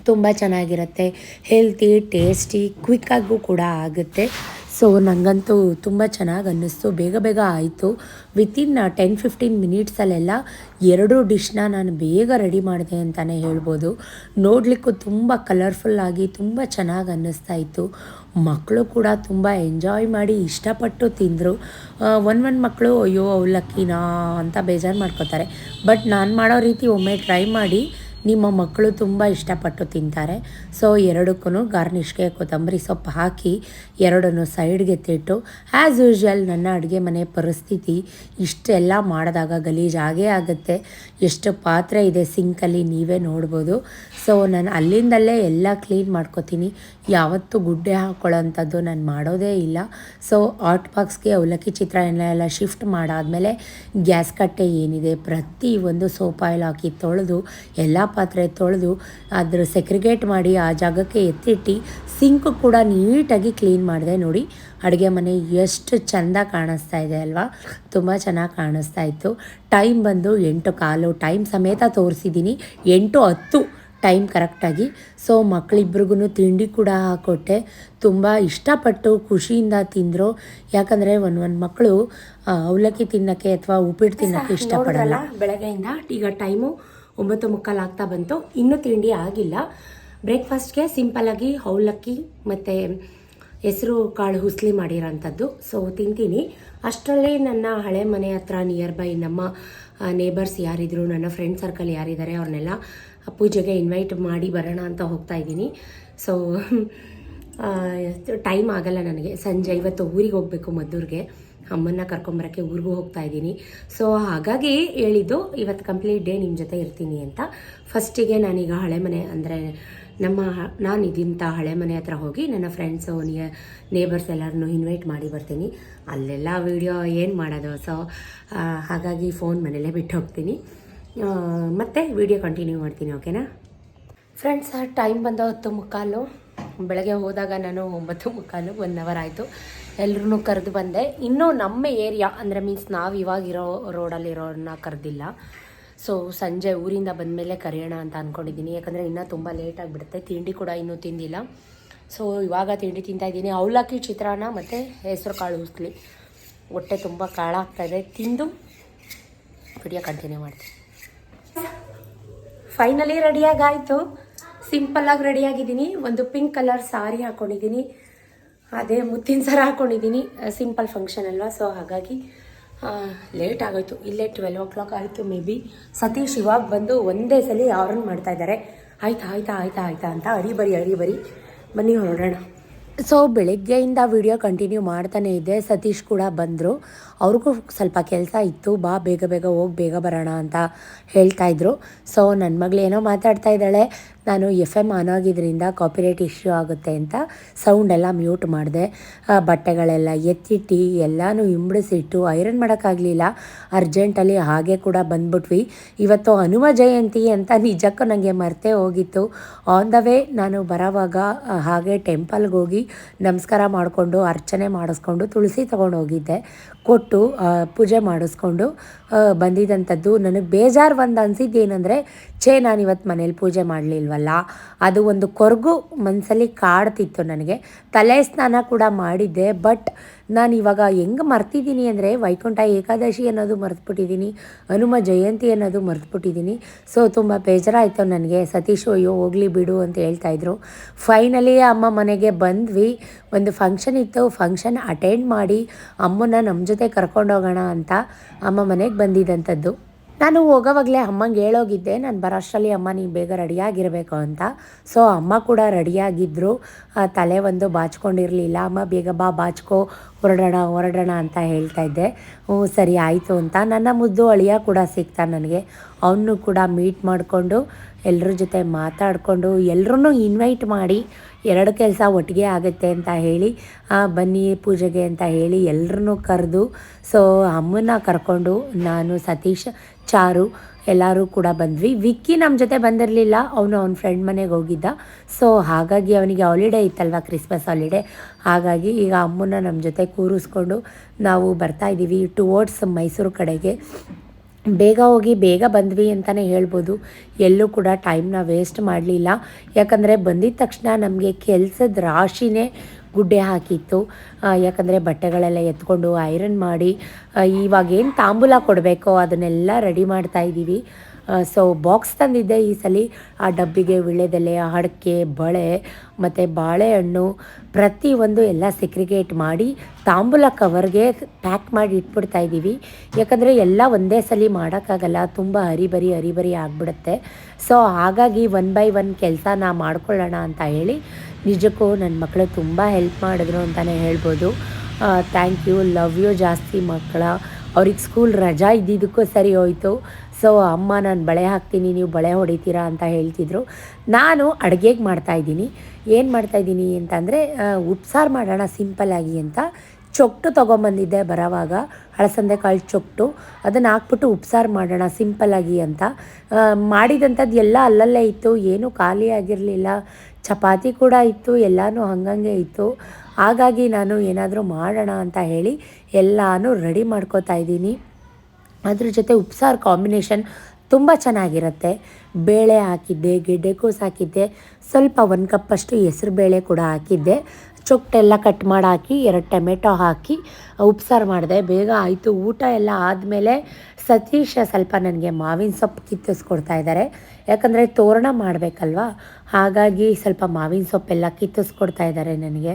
ತುಂಬ ಚೆನ್ನಾಗಿರುತ್ತೆ ಹೆಲ್ತಿ ಟೇಸ್ಟಿ ಕ್ವಿಕ್ಕಾಗೂ ಕೂಡ ಆಗುತ್ತೆ. ಸೊ ನನಗಂತೂ ತುಂಬ ಚೆನ್ನಾಗಿ ಅನ್ನಿಸ್ತು. ಬೇಗ ಬೇಗ ಆಯಿತು. ವಿತಿನ್ ಟೆನ್ ಫಿಫ್ಟೀನ್ ಮಿನಿಟ್ಸಲ್ಲೆಲ್ಲ ಎರಡು ಡಿಶ್ನ ನಾನು ಬೇಗ ರೆಡಿ ಮಾಡಿದೆ ಅಂತಲೇ ಹೇಳ್ಬೋದು. ನೋಡಲಿಕ್ಕೂ ತುಂಬ ಕಲರ್ಫುಲ್ಲಾಗಿ ತುಂಬ ಚೆನ್ನಾಗಿ ಅನ್ನಿಸ್ತಾ ಇತ್ತು. ಮಕ್ಕಳು ಕೂಡ ತುಂಬ ಎಂಜಾಯ್ ಮಾಡಿ ಇಷ್ಟಪಟ್ಟು ತಿಂದರು. ಒಂದು ಒಂದು ಮಕ್ಕಳು ಅಯ್ಯೋ ಅವಲಕ್ಕಿನಾ ಅಂತ ಬೇಜಾರು ಮಾಡ್ಕೋತಾರೆ. ಬಟ್ ನಾನು ಮಾಡೋ ರೀತಿ ಒಮ್ಮೆ ಟ್ರೈ ಮಾಡಿ ನಿಮ್ಮ ಮಕ್ಕಳು ತುಂಬ ಇಷ್ಟಪಟ್ಟು ತಿಂತಾರೆ. ಸೊ ಎರಡಕ್ಕೂ ಗಾರ್ನಿಷ್ಗೆ ಕೊತ್ತಂಬರಿ ಸೊಪ್ಪು ಹಾಕಿ, ಎರಡನ್ನು ಸೈಡ್ಗೆ ತಿಟ್ಟು ಆ್ಯಸ್ ಯೂಶ್ವಲ್ ನನ್ನ ಅಡುಗೆ ಮನೆ ಪರಿಸ್ಥಿತಿ ಇಷ್ಟೆಲ್ಲ ಮಾಡಿದಾಗ ಗಲೀಜು ಆಗೇ ಆಗುತ್ತೆ. ಎಷ್ಟು ಪಾತ್ರೆ ಇದೆ ಸಿಂಕಲ್ಲಿ ನೀವೇ ನೋಡ್ಬೋದು. ಸೊ, ನಾನು ಅಲ್ಲಿಂದಲ್ಲೇ ಎಲ್ಲ ಕ್ಲೀನ್ ಮಾಡ್ಕೋತೀನಿ. ಯಾವತ್ತೂ ಗುಡ್ಡೆ ಹಾಕ್ಕೊಳ್ಳೋಂಥದ್ದು ನಾನು ಮಾಡೋದೇ ಇಲ್ಲ. ಸೊ ಹಾಟ್ ಬಾಕ್ಸ್ಗೆ ಅವಲಕ್ಕಿ ಚಿತ್ರಾನ್ನ ಎಲ್ಲ ಶಿಫ್ಟ್ ಮಾಡಾದಮೇಲೆ ಗ್ಯಾಸ್ ಕಟ್ಟೆ ಏನಿದೆ, ಪ್ರತಿ ಒಂದು ಸೋಪ್ ಆಯಿಲ್ ಹಾಕಿ ತೊಳೆದು, ಎಲ್ಲ ಪಾತ್ರೆ ತೊಳೆದು, ಅದ್ರ ಸೆಕ್ರಿಗೇಟ್ ಮಾಡಿ ಆ ಜಾಗಕ್ಕೆ ಎತ್ತಿಟ್ಟು ಸಿಂಕ್ ಕೂಡ ನೀಟಾಗಿ ಕ್ಲೀನ್ ಮಾಡಿದೆ ನೋಡಿ. ಅಡುಗೆ ಮನೆ ಎಷ್ಟು ಚೆಂದ ಕಾಣಿಸ್ತಾ ಇದೆ ಅಲ್ವಾ? ತುಂಬ ಚೆನ್ನಾಗಿ ಕಾಣಿಸ್ತಾ ಇತ್ತು. ಟೈಮ್ ಬಂದು ಎಂಟು, ಕಾಲು ಟೈಮ್ ಸಮೇತ ತೋರಿಸಿದ್ದೀನಿ. ಎಂಟು ಹತ್ತು. ಟೈಮ್ ಕರೆಕ್ಟಾಗಿ ಸೊ ಮಕ್ಕಳಿಬ್ರಿಗೂ ತಿಂಡಿ ಕೂಡ ಹಾಕೊಟ್ಟೆ. ತುಂಬ ಇಷ್ಟಪಟ್ಟು ಖುಷಿಯಿಂದ ತಿಂದರು. ಯಾಕಂದರೆ ಒಂದು ಒಂದು ಮಕ್ಕಳು ಅವಲಕ್ಕಿ ತಿನ್ನೋಕ್ಕೆ ಅಥವಾ ಉಪ್ಪಿಟ್ಟು ತಿನ್ನೋಕ್ಕೆ ಇಷ್ಟಪಡಲ್ಲ. ಬೆಳಗ್ಗೆಯಿಂದ ಈಗ ಟೈಮು ಒಂಬತ್ತು ಮುಕ್ಕಾಲು ಆಗ್ತಾ ಬಂತು. ಇನ್ನೂ ತಿಂಡಿ ಆಗಿಲ್ಲ. ಬ್ರೇಕ್ಫಾಸ್ಟ್ಗೆ ಸಿಂಪಲ್ಲಾಗಿ ಅವಲಕ್ಕಿ ಮತ್ತು ಹೆಸರು ಕಾಳು ಹುಸ್ಲಿ ಮಾಡಿರೋಂಥದ್ದು. ಸೊ ತಿಂತೀನಿ. ಅಷ್ಟರಲ್ಲಿ ನನ್ನ ಹಳೆ ಮನೆ ಹತ್ರ ನಿಯರ್ ಬೈ ನಮ್ಮ ನೇಬರ್ಸ್ ಯಾರಿದ್ರು ನನ್ನ ಫ್ರೆಂಡ್ ಸರ್ಕಲ್ ಯಾರಿದ್ದಾರೆ ಅವ್ರನ್ನೆಲ್ಲ ಪೂಜೆಗೆ ಇನ್ವೈಟ್ ಮಾಡಿ ಬರೋಣ ಅಂತ ಹೋಗ್ತಾ ಇದ್ದೀನಿ. ಸೊ ಟೈಮ್ ಆಗಲ್ಲ ನನಗೆ. ಸಂಜೆ ಇವತ್ತು ಊರಿಗೆ ಹೋಗಬೇಕು ಮದ್ದೂರಿಗೆ. ಅಮ್ಮನ್ನ ಕರ್ಕೊಂಬರೋಕ್ಕೆ ಊರಿಗೂ ಹೋಗ್ತಾ ಇದ್ದೀನಿ. ಸೊ ಹಾಗಾಗಿ ಹೇಳಿದ್ದು, ಇವತ್ತು ಕಂಪ್ಲೀಟ್ ಡೇ ನಿಮ್ಮ ಜೊತೆ ಇರ್ತೀನಿ ಅಂತ. ಫಸ್ಟಿಗೆ ನಾನೀಗ ಹಳೆ ಮನೆ ಅಂದರೆ ನಮ್ಮ, ನಾನು ಇದಿಂಥ ಹಳೆ ಮನೆ ಹತ್ರ ಹೋಗಿ ನನ್ನ ಫ್ರೆಂಡ್ಸು ನಿಯ ನೇಬರ್ಸ್ ಎಲ್ಲರನ್ನೂ ಇನ್ವೈಟ್ ಮಾಡಿ ಬರ್ತೀನಿ. ಅಲ್ಲೆಲ್ಲ ವೀಡಿಯೋ ಏನು ಮಾಡೋದು? ಸೊ ಹಾಗಾಗಿ ಫೋನ್ ಮನೇಲೇ ಬಿಟ್ಟು ಹೋಗ್ತೀನಿ. ಮತ್ತೆ ವಿಡಿಯೋ ಕಂಟಿನ್ಯೂ ಮಾಡ್ತೀನಿ ಓಕೆನಾ ಫ್ರೆಂಡ್ಸ್ ಟೈಮ್ ಬಂದ ಹತ್ತು ಮುಕ್ಕಾಲು ಬೆಳಗ್ಗೆ ಹೋದಾಗ ನಾನು ಒಂಬತ್ತು ಮುಕ್ಕಾಲು ಒನ್ ಅವರ್ ಆಯಿತು. ಎಲ್ಲರೂ ಕರೆದು ಬಂದೆ. ಇನ್ನೂ ನಮ್ಮ ಏರಿಯಾ ಅಂದರೆ ಮೀನ್ಸ್ ನಾವು ಇವಾಗಿರೋ ರೋಡಲ್ಲಿರೋರನ್ನ ಕರೆದಿಲ್ಲ. ಸೊ ಸಂಜೆ ಊರಿಂದ ಬಂದಮೇಲೆ ಕರೆಯೋಣ ಅಂತ ಅಂದ್ಕೊಂಡಿದ್ದೀನಿ ಯಾಕಂದರೆ ಇನ್ನೂ ತುಂಬ ಲೇಟ್ ಆಗಿಬಿಡುತ್ತೆ. ತಿಂಡಿ ಕೂಡ ಇನ್ನೂ ತಿಂದಿಲ್ಲ. ಸೊ ಇವಾಗ ತಿಂಡಿ ತಿಂತಾ ಇದ್ದೀನಿ. ಅವಲಕ್ಕಿ ಚಿತ್ರಾನ್ನ ಮತ್ತು ಹೆಸರು ಕಾಳು ಉಸ್ಲಿ ಹೊಟ್ಟೆ ತುಂಬ ಕಾಳಾಗ್ತಾಯಿದೆ ತಿಂದು ವಿಡಿಯೋ ಕಂಟಿನ್ಯೂ ಮಾಡ್ತೀನಿ. ಫೈನಲಿ ರೆಡಿಯಾಗಾಯಿತು ಸಿಂಪಲ್ಲಾಗಿ ರೆಡಿಯಾಗಿದ್ದೀನಿ ಒಂದು ಪಿಂಕ್ ಕಲರ್ ಸಾರಿ ಹಾಕ್ಕೊಂಡಿದ್ದೀನಿ ಅದೇ ಮುತ್ತಿನ ಸರ ಹಾಕ್ಕೊಂಡಿದ್ದೀನಿ ಸಿಂಪಲ್ ಫಂಕ್ಷನ್ ಅಲ್ವಾ? ಸೊ ಹಾಗಾಗಿ ಲೇಟ್ ಆಗೋಯ್ತು. ಇಲ್ಲೇ ಟ್ವೆಲ್ ಓ ಕ್ಲಾಕ್ ಆಯಿತು ಮೇ ಬಿ ಸತೀಶ್ ಇವಾಗ ಬಂದು ಒಂದೇ ಸಲ ಆರ್ನ್ ಮಾಡ್ತಾ ಇದ್ದಾರೆ. ಆಯ್ತಾ ಆಯ್ತಾ ಆಯ್ತಾ ಆಯ್ತಾ ಅಂತ ಅರಿ ಬರಿ ಅರಿ ಬರಿ ಬನ್ನಿ ಹೊರಡೋಣ ಸೊ ಬೆಳಗ್ಗೆಯಿಂದ ವಿಡಿಯೋ ಕಂಟಿನ್ಯೂ ಮಾಡ್ತಾನೆ ಇದ್ದೆ. ಸತೀಶ್ ಕೂಡ ಬಂದರು. ಅವ್ರಿಗೂ ಸ್ವಲ್ಪ ಕೆಲಸ ಇತ್ತು. ಬಾ, ಬೇಗ ಬೇಗ ಹೋಗಿ, ಬೇಗ ಬರೋಣ ಅಂತ ಹೇಳ್ತಾ ಇದ್ರು. ಸೊ ನನ್ನ ಮಗಳು ಏನೋ ಮಾತಾಡ್ತಾ ಇದ್ದಾಳೆ. ನಾನು ಎಫ್ ಎಂ ಆನ್ ಆಗಿದ್ದರಿಂದ ಕಾಪಿರೈಟ್ ಇಶ್ಯೂ ಆಗುತ್ತೆ ಅಂತ ಸೌಂಡ್ ಎಲ್ಲ ಮ್ಯೂಟ್ ಮಾಡಿದೆ. ಬಟ್ಟೆಗಳೆಲ್ಲ ಎತ್ತಿಟ್ಟು, ಎಲ್ಲನೂ ಇಂಬಡಿಸಿಟ್ಟು ಐರನ್ ಮಾಡೋಕ್ಕಾಗಲಿಲ್ಲ. ಅರ್ಜೆಂಟಲ್ಲಿ ಹಾಗೆ ಕೂಡ ಬಂದ್ಬಿಟ್ವಿ. ಇವತ್ತು ಹನುಮ ಜಯಂತಿ ಅಂತ ನಿಜಕ್ಕೂ ನನಗೆ ಮರ್ತೇ ಹೋಗಿತ್ತು. ಆನ್ ದ ವೇ ನಾನು ಬರೋವಾಗ ಹಾಗೆ ಟೆಂಪಲ್ಗೆ ಹೋಗಿ ನಮಸ್ಕಾರ ಮಾಡಿಕೊಂಡು, ಅರ್ಚನೆ ಮಾಡಿಸ್ಕೊಂಡು ತುಳಸಿ ತೊಗೊಂಡು ಹೋಗಿದ್ದೆ. ಕೊಟ್ಟು ಪೂಜೆ ಮಾಡಿಸ್ಕೊಂಡು ಬಂದಿದ್ದಂಥದ್ದು ನನಗೆ ಬೇಜಾರು ಒಂದು ಅನ್ಸಿದ್ದು ಏನಂದರೆ ಛೇ ನಾನು ಇವತ್ತು ಮನೇಲಿ ಪೂಜೆ ಮಾಡಲಿಲ್ವಲ್ಲ? ಅದು ಒಂದು ಕೊರಗು ಮನಸ್ಸಲ್ಲಿ ಕಾಡ್ತಿತ್ತು ನನಗೆ. ತಲೆ ಸ್ನಾನ ಕೂಡ ಮಾಡಿದ್ದೆ, ಬಟ್ ನಾನು ಇವಾಗ ಹೆಂಗೆ ಮರ್ತಿದ್ದೀನಿ ಅಂದರೆ ವೈಕುಂಠ ಏಕಾದಶಿ ಅನ್ನೋದು ಮರೆತುಬಿಟ್ಟಿದ್ದೀನಿ, ಹನುಮ ಜಯಂತಿ ಅನ್ನೋದು ಮರೆತುಬಿಟ್ಟಿದ್ದೀನಿ. ಸೊ ತುಂಬ ಬೇಜಾರಾಯಿತು ನನಗೆ. ಸತೀಶ್, ಅಯ್ಯೋ, ಹೋಗಲಿ ಬಿಡು ಅಂತ ಹೇಳ್ತಾಯಿದ್ರು ಫೈನಲಿ ಅಮ್ಮ ಮನೆಗೆ ಬಂದ್ವಿ. ಒಂದು ಫಂಕ್ಷನ್ ಇತ್ತು. ಫಂಕ್ಷನ್ ಅಟೆಂಡ್ ಮಾಡಿ ಅಮ್ಮನ ನಮ್ಮ ಜೊತೆ ಕರ್ಕೊಂಡೋಗೋಣ ಅಂತ ಅಮ್ಮ ಮನೆಗೆ ಬಂದಿದ್ದಂಥದ್ದು. ನಾನು ಹೋಗೋವಾಗಲೇ ಅಮ್ಮಂಗೆ ಹೇಳೋಗಿದ್ದೆ, ನಾನು ಬರೋಷ್ಟರಲ್ಲಿ ಅಮ್ಮ ನೀವು ಬೇಗ ರೆಡಿಯಾಗಿರಬೇಕು ಅಂತ. ಸೊ ಅಮ್ಮ ಕೂಡ ರೆಡಿಯಾಗಿದ್ದರು ತಲೆ ಒಂದು ಬಾಚ್ಕೊಂಡಿರಲಿಲ್ಲ. ಅಮ್ಮ, ಬೇಗ ಬಾ, ಬಾಚ್ಕೋ, ಹೊರಡೋಣ ಹೊರಡೋಣ ಅಂತ ಹೇಳ್ತಾ ಇದ್ದೆ. ಹ್ಞೂ, ಸರಿ ಆಯಿತು ಅಂತ. ನನ್ನ ಮುದ್ದು ಅಳಿಯ ಕೂಡ ಸಿಗ್ತಾ ನನಗೆ. ಅವನು ಕೂಡ ಮೀಟ್ ಮಾಡಿಕೊಂಡು ಎಲ್ಲರ ಜೊತೆ ಮಾತಾಡಿಕೊಂಡು ಎಲ್ಲರೂ ಇನ್ವೈಟ್ ಮಾಡಿ ಎರಡು ಕೆಲಸ ಒಟ್ಟಿಗೆ ಆಗುತ್ತೆ ಅಂತ ಹೇಳಿ ಬನ್ನಿ ಪೂಜೆಗೆ ಅಂತ ಹೇಳಿ ಎಲ್ಲರನ್ನೂ ಕರೆದು ಸೊ ಅಮ್ಮನ ಕರ್ಕೊಂಡು ನಾನು ಸತೀಶ್, ಚಾರು ಎಲ್ಲರೂ ಕೂಡ ಬಂದ್ವಿ. ವಿಕ್ಕಿ ನಮ್ಮ ಜೊತೆ ಬಂದಿರಲಿಲ್ಲ, ಅವನು ಅವ್ನ ಫ್ರೆಂಡ್ ಮನೆಗೆ ಹೋಗಿದ್ದ. ಸೊ ಹಾಗಾಗಿ ಅವನಿಗೆ ಹಾಲಿಡೇ ಇತ್ತಲ್ವ ಕ್ರಿಸ್ಮಸ್ ಹಾಲಿಡೇ ಹಾಗಾಗಿ ಈಗ ಅಮ್ಮನ ನಮ್ಮ ಜೊತೆ ಕೂರಿಸ್ಕೊಂಡು ನಾವು ಬರ್ತಾ ಇದ್ದೀವಿ ಟುವರ್ಡ್ಸ್ ಮೈಸೂರು ಕಡೆಗೆ. ಬೇಗ ಹೋಗಿ ಬೇಗ ಬಂದ್ವಿ ಅಂತಲೇ ಹೇಳ್ಬೋದು. ಎಲ್ಲೂ ಕೂಡ ಟೈಮ್ನ ವೇಸ್ಟ್ ಮಾಡಲಿಲ್ಲ. ಯಾಕಂದರೆ ಬಂದಿದ ತಕ್ಷಣ ನಮಗೆ ಕೆಲಸದ ರಾಶಿನೇ ಗುಡ್ಡೆ ಹಾಕಿತ್ತು. ಯಾಕಂದರೆ ಬಟ್ಟೆಗಳೆಲ್ಲ ಎತ್ಕೊಂಡು ಐರನ್ ಮಾಡಿ ಇವಾಗೇನು ತಾಂಬೂಲ ಕೊಡಬೇಕೋ ಅದನ್ನೆಲ್ಲ ರೆಡಿ ಮಾಡ್ತಾ ಇದ್ದೀವಿ ಸೊ ಬಾಕ್ಸ್ ತಂದಿದ್ದೆ ಈ ಸಲ. ಆ ಡಬ್ಬಿಗೆ ವಿಳ್ಯದೆಲೆ ಅಡಿಕೆ ಬಳೆ, ಮತ್ತು ಬಾಳೆಹಣ್ಣು ಪ್ರತಿಯೊಂದು ಎಲ್ಲ ಸೆಕ್ರಿಗೇಟ್ ಮಾಡಿ ತಾಂಬೂಲ ಕವರ್ಗೆ ಪ್ಯಾಕ್ ಮಾಡಿ ಇಟ್ಬಿಡ್ತಾ ಇದ್ದೀವಿ. ಯಾಕಂದರೆ ಎಲ್ಲ ಒಂದೇ ಸಲ ಮಾಡೋಕ್ಕಾಗಲ್ಲ. ತುಂಬ ಹರಿಬರಿ ಹರಿಬರಿ ಆಗಿಬಿಡುತ್ತೆ. ಸೊ ಹಾಗಾಗಿ ಒನ್ ಬೈ ಒನ್ ಕೆಲಸನ ಮಾಡ್ಕೊಳ್ಳೋಣ ಅಂತ ಹೇಳಿ ನಿಜಕ್ಕೂ ನನ್ನ ಮಕ್ಕಳು ತುಂಬ ಹೆಲ್ಪ್ ಮಾಡಿದ್ರು ಅಂತಲೇ ಹೇಳ್ಬೋದು. ಥ್ಯಾಂಕ್ ಯು ಲವ್ ಯು ಜಾಸ್ತಿ ಮಕ್ಕಳ. ಅವ್ರಿಗೆ ಸ್ಕೂಲ್ ರಜಾ ಇದ್ದಿದ್ದಕ್ಕೂ ಸರಿ ಹೋಯಿತು. ಸೊ, ಅಮ್ಮ, ನಾನು ಬಳೆ ಹಾಕ್ತೀನಿ, ನೀವು ಬಳೆ ಹೊಡಿತೀರಾ? ಅಂತ ಹೇಳ್ತಿದ್ರು. ನಾನು ಅಡುಗೆಗೆ ಮಾಡ್ತಾಯಿದ್ದೀನಿ ಏನು ಮಾಡ್ತಾಯಿದ್ದೀನಿ ಅಂತಂದರೆ ಉಪ್ಸಾರು ಮಾಡೋಣ ಸಿಂಪಲ್ಲಾಗಿ ಅಂತ ಚೊಟ್ಟು ತೊಗೊಂಬಂದಿದ್ದೆ ಬರೋವಾಗ. ಹಳಸಂದೆ ಕಾಳು ಚೊಟ್ಟು. ಅದನ್ನು ಹಾಕ್ಬಿಟ್ಟು ಉಪ್ಸಾರು ಮಾಡೋಣ ಸಿಂಪಲ್ಲಾಗಿ ಅಂತ. ಮಾಡಿದಂಥದ್ದು ಎಲ್ಲ ಅಲ್ಲಲ್ಲೇ ಇತ್ತು. ಏನೂ ಖಾಲಿ ಆಗಿರಲಿಲ್ಲ. ಚಪಾತಿ ಕೂಡ ಇತ್ತು. ಎಲ್ಲನೂ ಹಂಗಂಗೆ ಇತ್ತು. ಹಾಗಾಗಿ ನಾನು ಏನಾದರೂ ಮಾಡೋಣ ಅಂತ ಹೇಳಿ ಎಲ್ಲಾನು ರೆಡಿ ಮಾಡ್ಕೋತಾ ಇದ್ದೀನಿ. ಅದ್ರ ಜೊತೆ ಉಪ್ಸಾರು ಕಾಂಬಿನೇಷನ್ ತುಂಬ ಚೆನ್ನಾಗಿರುತ್ತೆ. ಬೇಳೆ ಹಾಕಿದ್ದೆ ಗೆಡ್ಡೆಕೋಸು ಹಾಕಿದ್ದೆ, ಸ್ವಲ್ಪ ಒಂದು ಕಪ್ಪಷ್ಟು ಹೆಸ್ರು ಬೇಳೆ ಕೂಡ ಹಾಕಿದ್ದೆ. ಚೊಕ್ಟೆಲ್ಲ ಕಟ್ ಮಾಡಿ ಹಾಕಿ ಎರಡು ಟೊಮೆಟೊ ಹಾಕಿ ಉಪ್ಸಾರು ಮಾಡಿದೆ. ಬೇಗ ಆಯಿತು. ಊಟ ಎಲ್ಲ ಆದಮೇಲೆ ಸತೀಶ ಸ್ವಲ್ಪ ನನಗೆ ಮಾವಿನ ಸೊಪ್ಪು ಕಿತ್ತಿಸ್ಕೊಡ್ತಾ ಇದ್ದಾರೆ ಯಾಕಂದರೆ ತೋರಣ ಮಾಡಬೇಕಲ್ವಾ? ಹಾಗಾಗಿ ಸ್ವಲ್ಪ ಮಾವಿನ ಸೊಪ್ಪೆಲ್ಲ ಕಿತ್ತಿಸ್ಕೊಡ್ತಾ ಇದ್ದಾರೆ ನನಗೆ.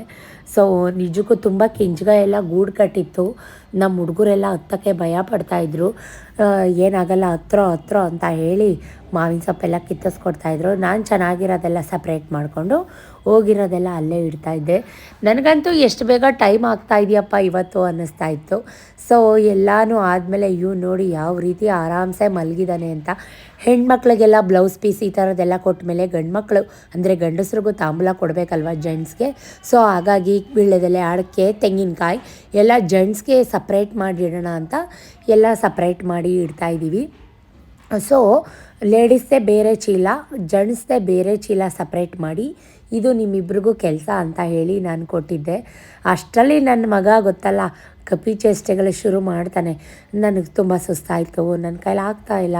ಸೊ ನಿಜಕ್ಕೂ ತುಂಬ ಕಿಂಜ್ಗ ಎಲ್ಲ ಗೂಡು ಕಟ್ಟಿತ್ತು. ನಮ್ಮ ಹುಡುಗರೆಲ್ಲ ಹತ್ತಕ್ಕೆ ಭಯ ಪಡ್ತಾಯಿದ್ರು ಏನಾಗಲ್ಲ, ಹತ್ರ ಹತ್ರ ಅಂತ ಹೇಳಿ ಮಾವಿನ ಸೊಪ್ಪೆಲ್ಲ ಕಿತ್ತಿಸ್ಕೊಡ್ತಾಯಿದ್ರು ನಾನು ಚೆನ್ನಾಗಿರೋದೆಲ್ಲ ಸಪ್ರೇಟ್ ಮಾಡಿಕೊಂಡು ಹೋಗಿರೋದೆಲ್ಲ ಅಲ್ಲೇ ಇಡ್ತಾ ಇದ್ದೆ. ನನಗಂತೂ ಎಷ್ಟು ಬೇಗ ಟೈಮ್ ಆಗ್ತಾ ಇದೆಯಪ್ಪ ಇವತ್ತು ಅನ್ನಿಸ್ತಾ ಇತ್ತು. ಸೊ ಎಲ್ಲನೂ ಆದಮೇಲೆ ಇವು ನೋಡಿ ಯಾವ ರೀತಿ ಆರಾಮ್ಸೆ ಮಲಗಿದ್ದಾನೆ ಅಂತ ಹೆಣ್ಮಕ್ಳಿಗೆಲ್ಲ ಬ್ಲೌಸ್ ಪೀಸ್ ಈ ಥರದ್ದೆಲ್ಲ ಕೊಟ್ಟ ಮೇಲೆ ಗಂಡು ಮಕ್ಕಳು ಅಂದರೆ ಗಂಡಸ್ರಿಗೂ ತಾಂಬೂಲ ಕೊಡಬೇಕಲ್ವ ಜೆಂಟ್ಸ್ಗೆ ಸೊ ಹಾಗಾಗಿ ವೀಳ್ಯದೆಲೆ ಅಡಿಕೆ, ತೆಂಗಿನಕಾಯಿ ಎಲ್ಲ ಜೆಂಟ್ಸ್ಗೆ ಸಪ್ರೇಟ್ ಮಾಡಿ ಇಡೋಣ ಅಂತ ಎಲ್ಲ ಸಪ್ರೇಟ್ ಮಾಡಿ ಇಡ್ತಾ ಇದ್ದೀವಿ. ಸೊ ಲೇಡೀಸ್ದೇ ಬೇರೆ ಚೀಲ ಜೆಂಟ್ಸ್ದೇ ಬೇರೆ ಚೀಲ ಸಪ್ರೇಟ್ ಮಾಡಿ ಇದು ನಿಮ್ಮಿಬ್ರಿಗೂ ಕೆಲಸ ಅಂತ ಹೇಳಿ ನಾನು ಕೊಟ್ಟಿದ್ದೆ. ಅಷ್ಟರಲ್ಲಿ ನನ್ನ ಮಗ ಗೊತ್ತಲ್ಲ ಕಪಿ ಚೇಷ್ಟೆಗಳು ಶುರು ಮಾಡ್ತಾನೆ. ನನಗೆ ತುಂಬ ಸುಸ್ತಾಯಿತು ನನ್ನ ಕೈಲಿ ಆಗ್ತಾ ಇಲ್ಲ,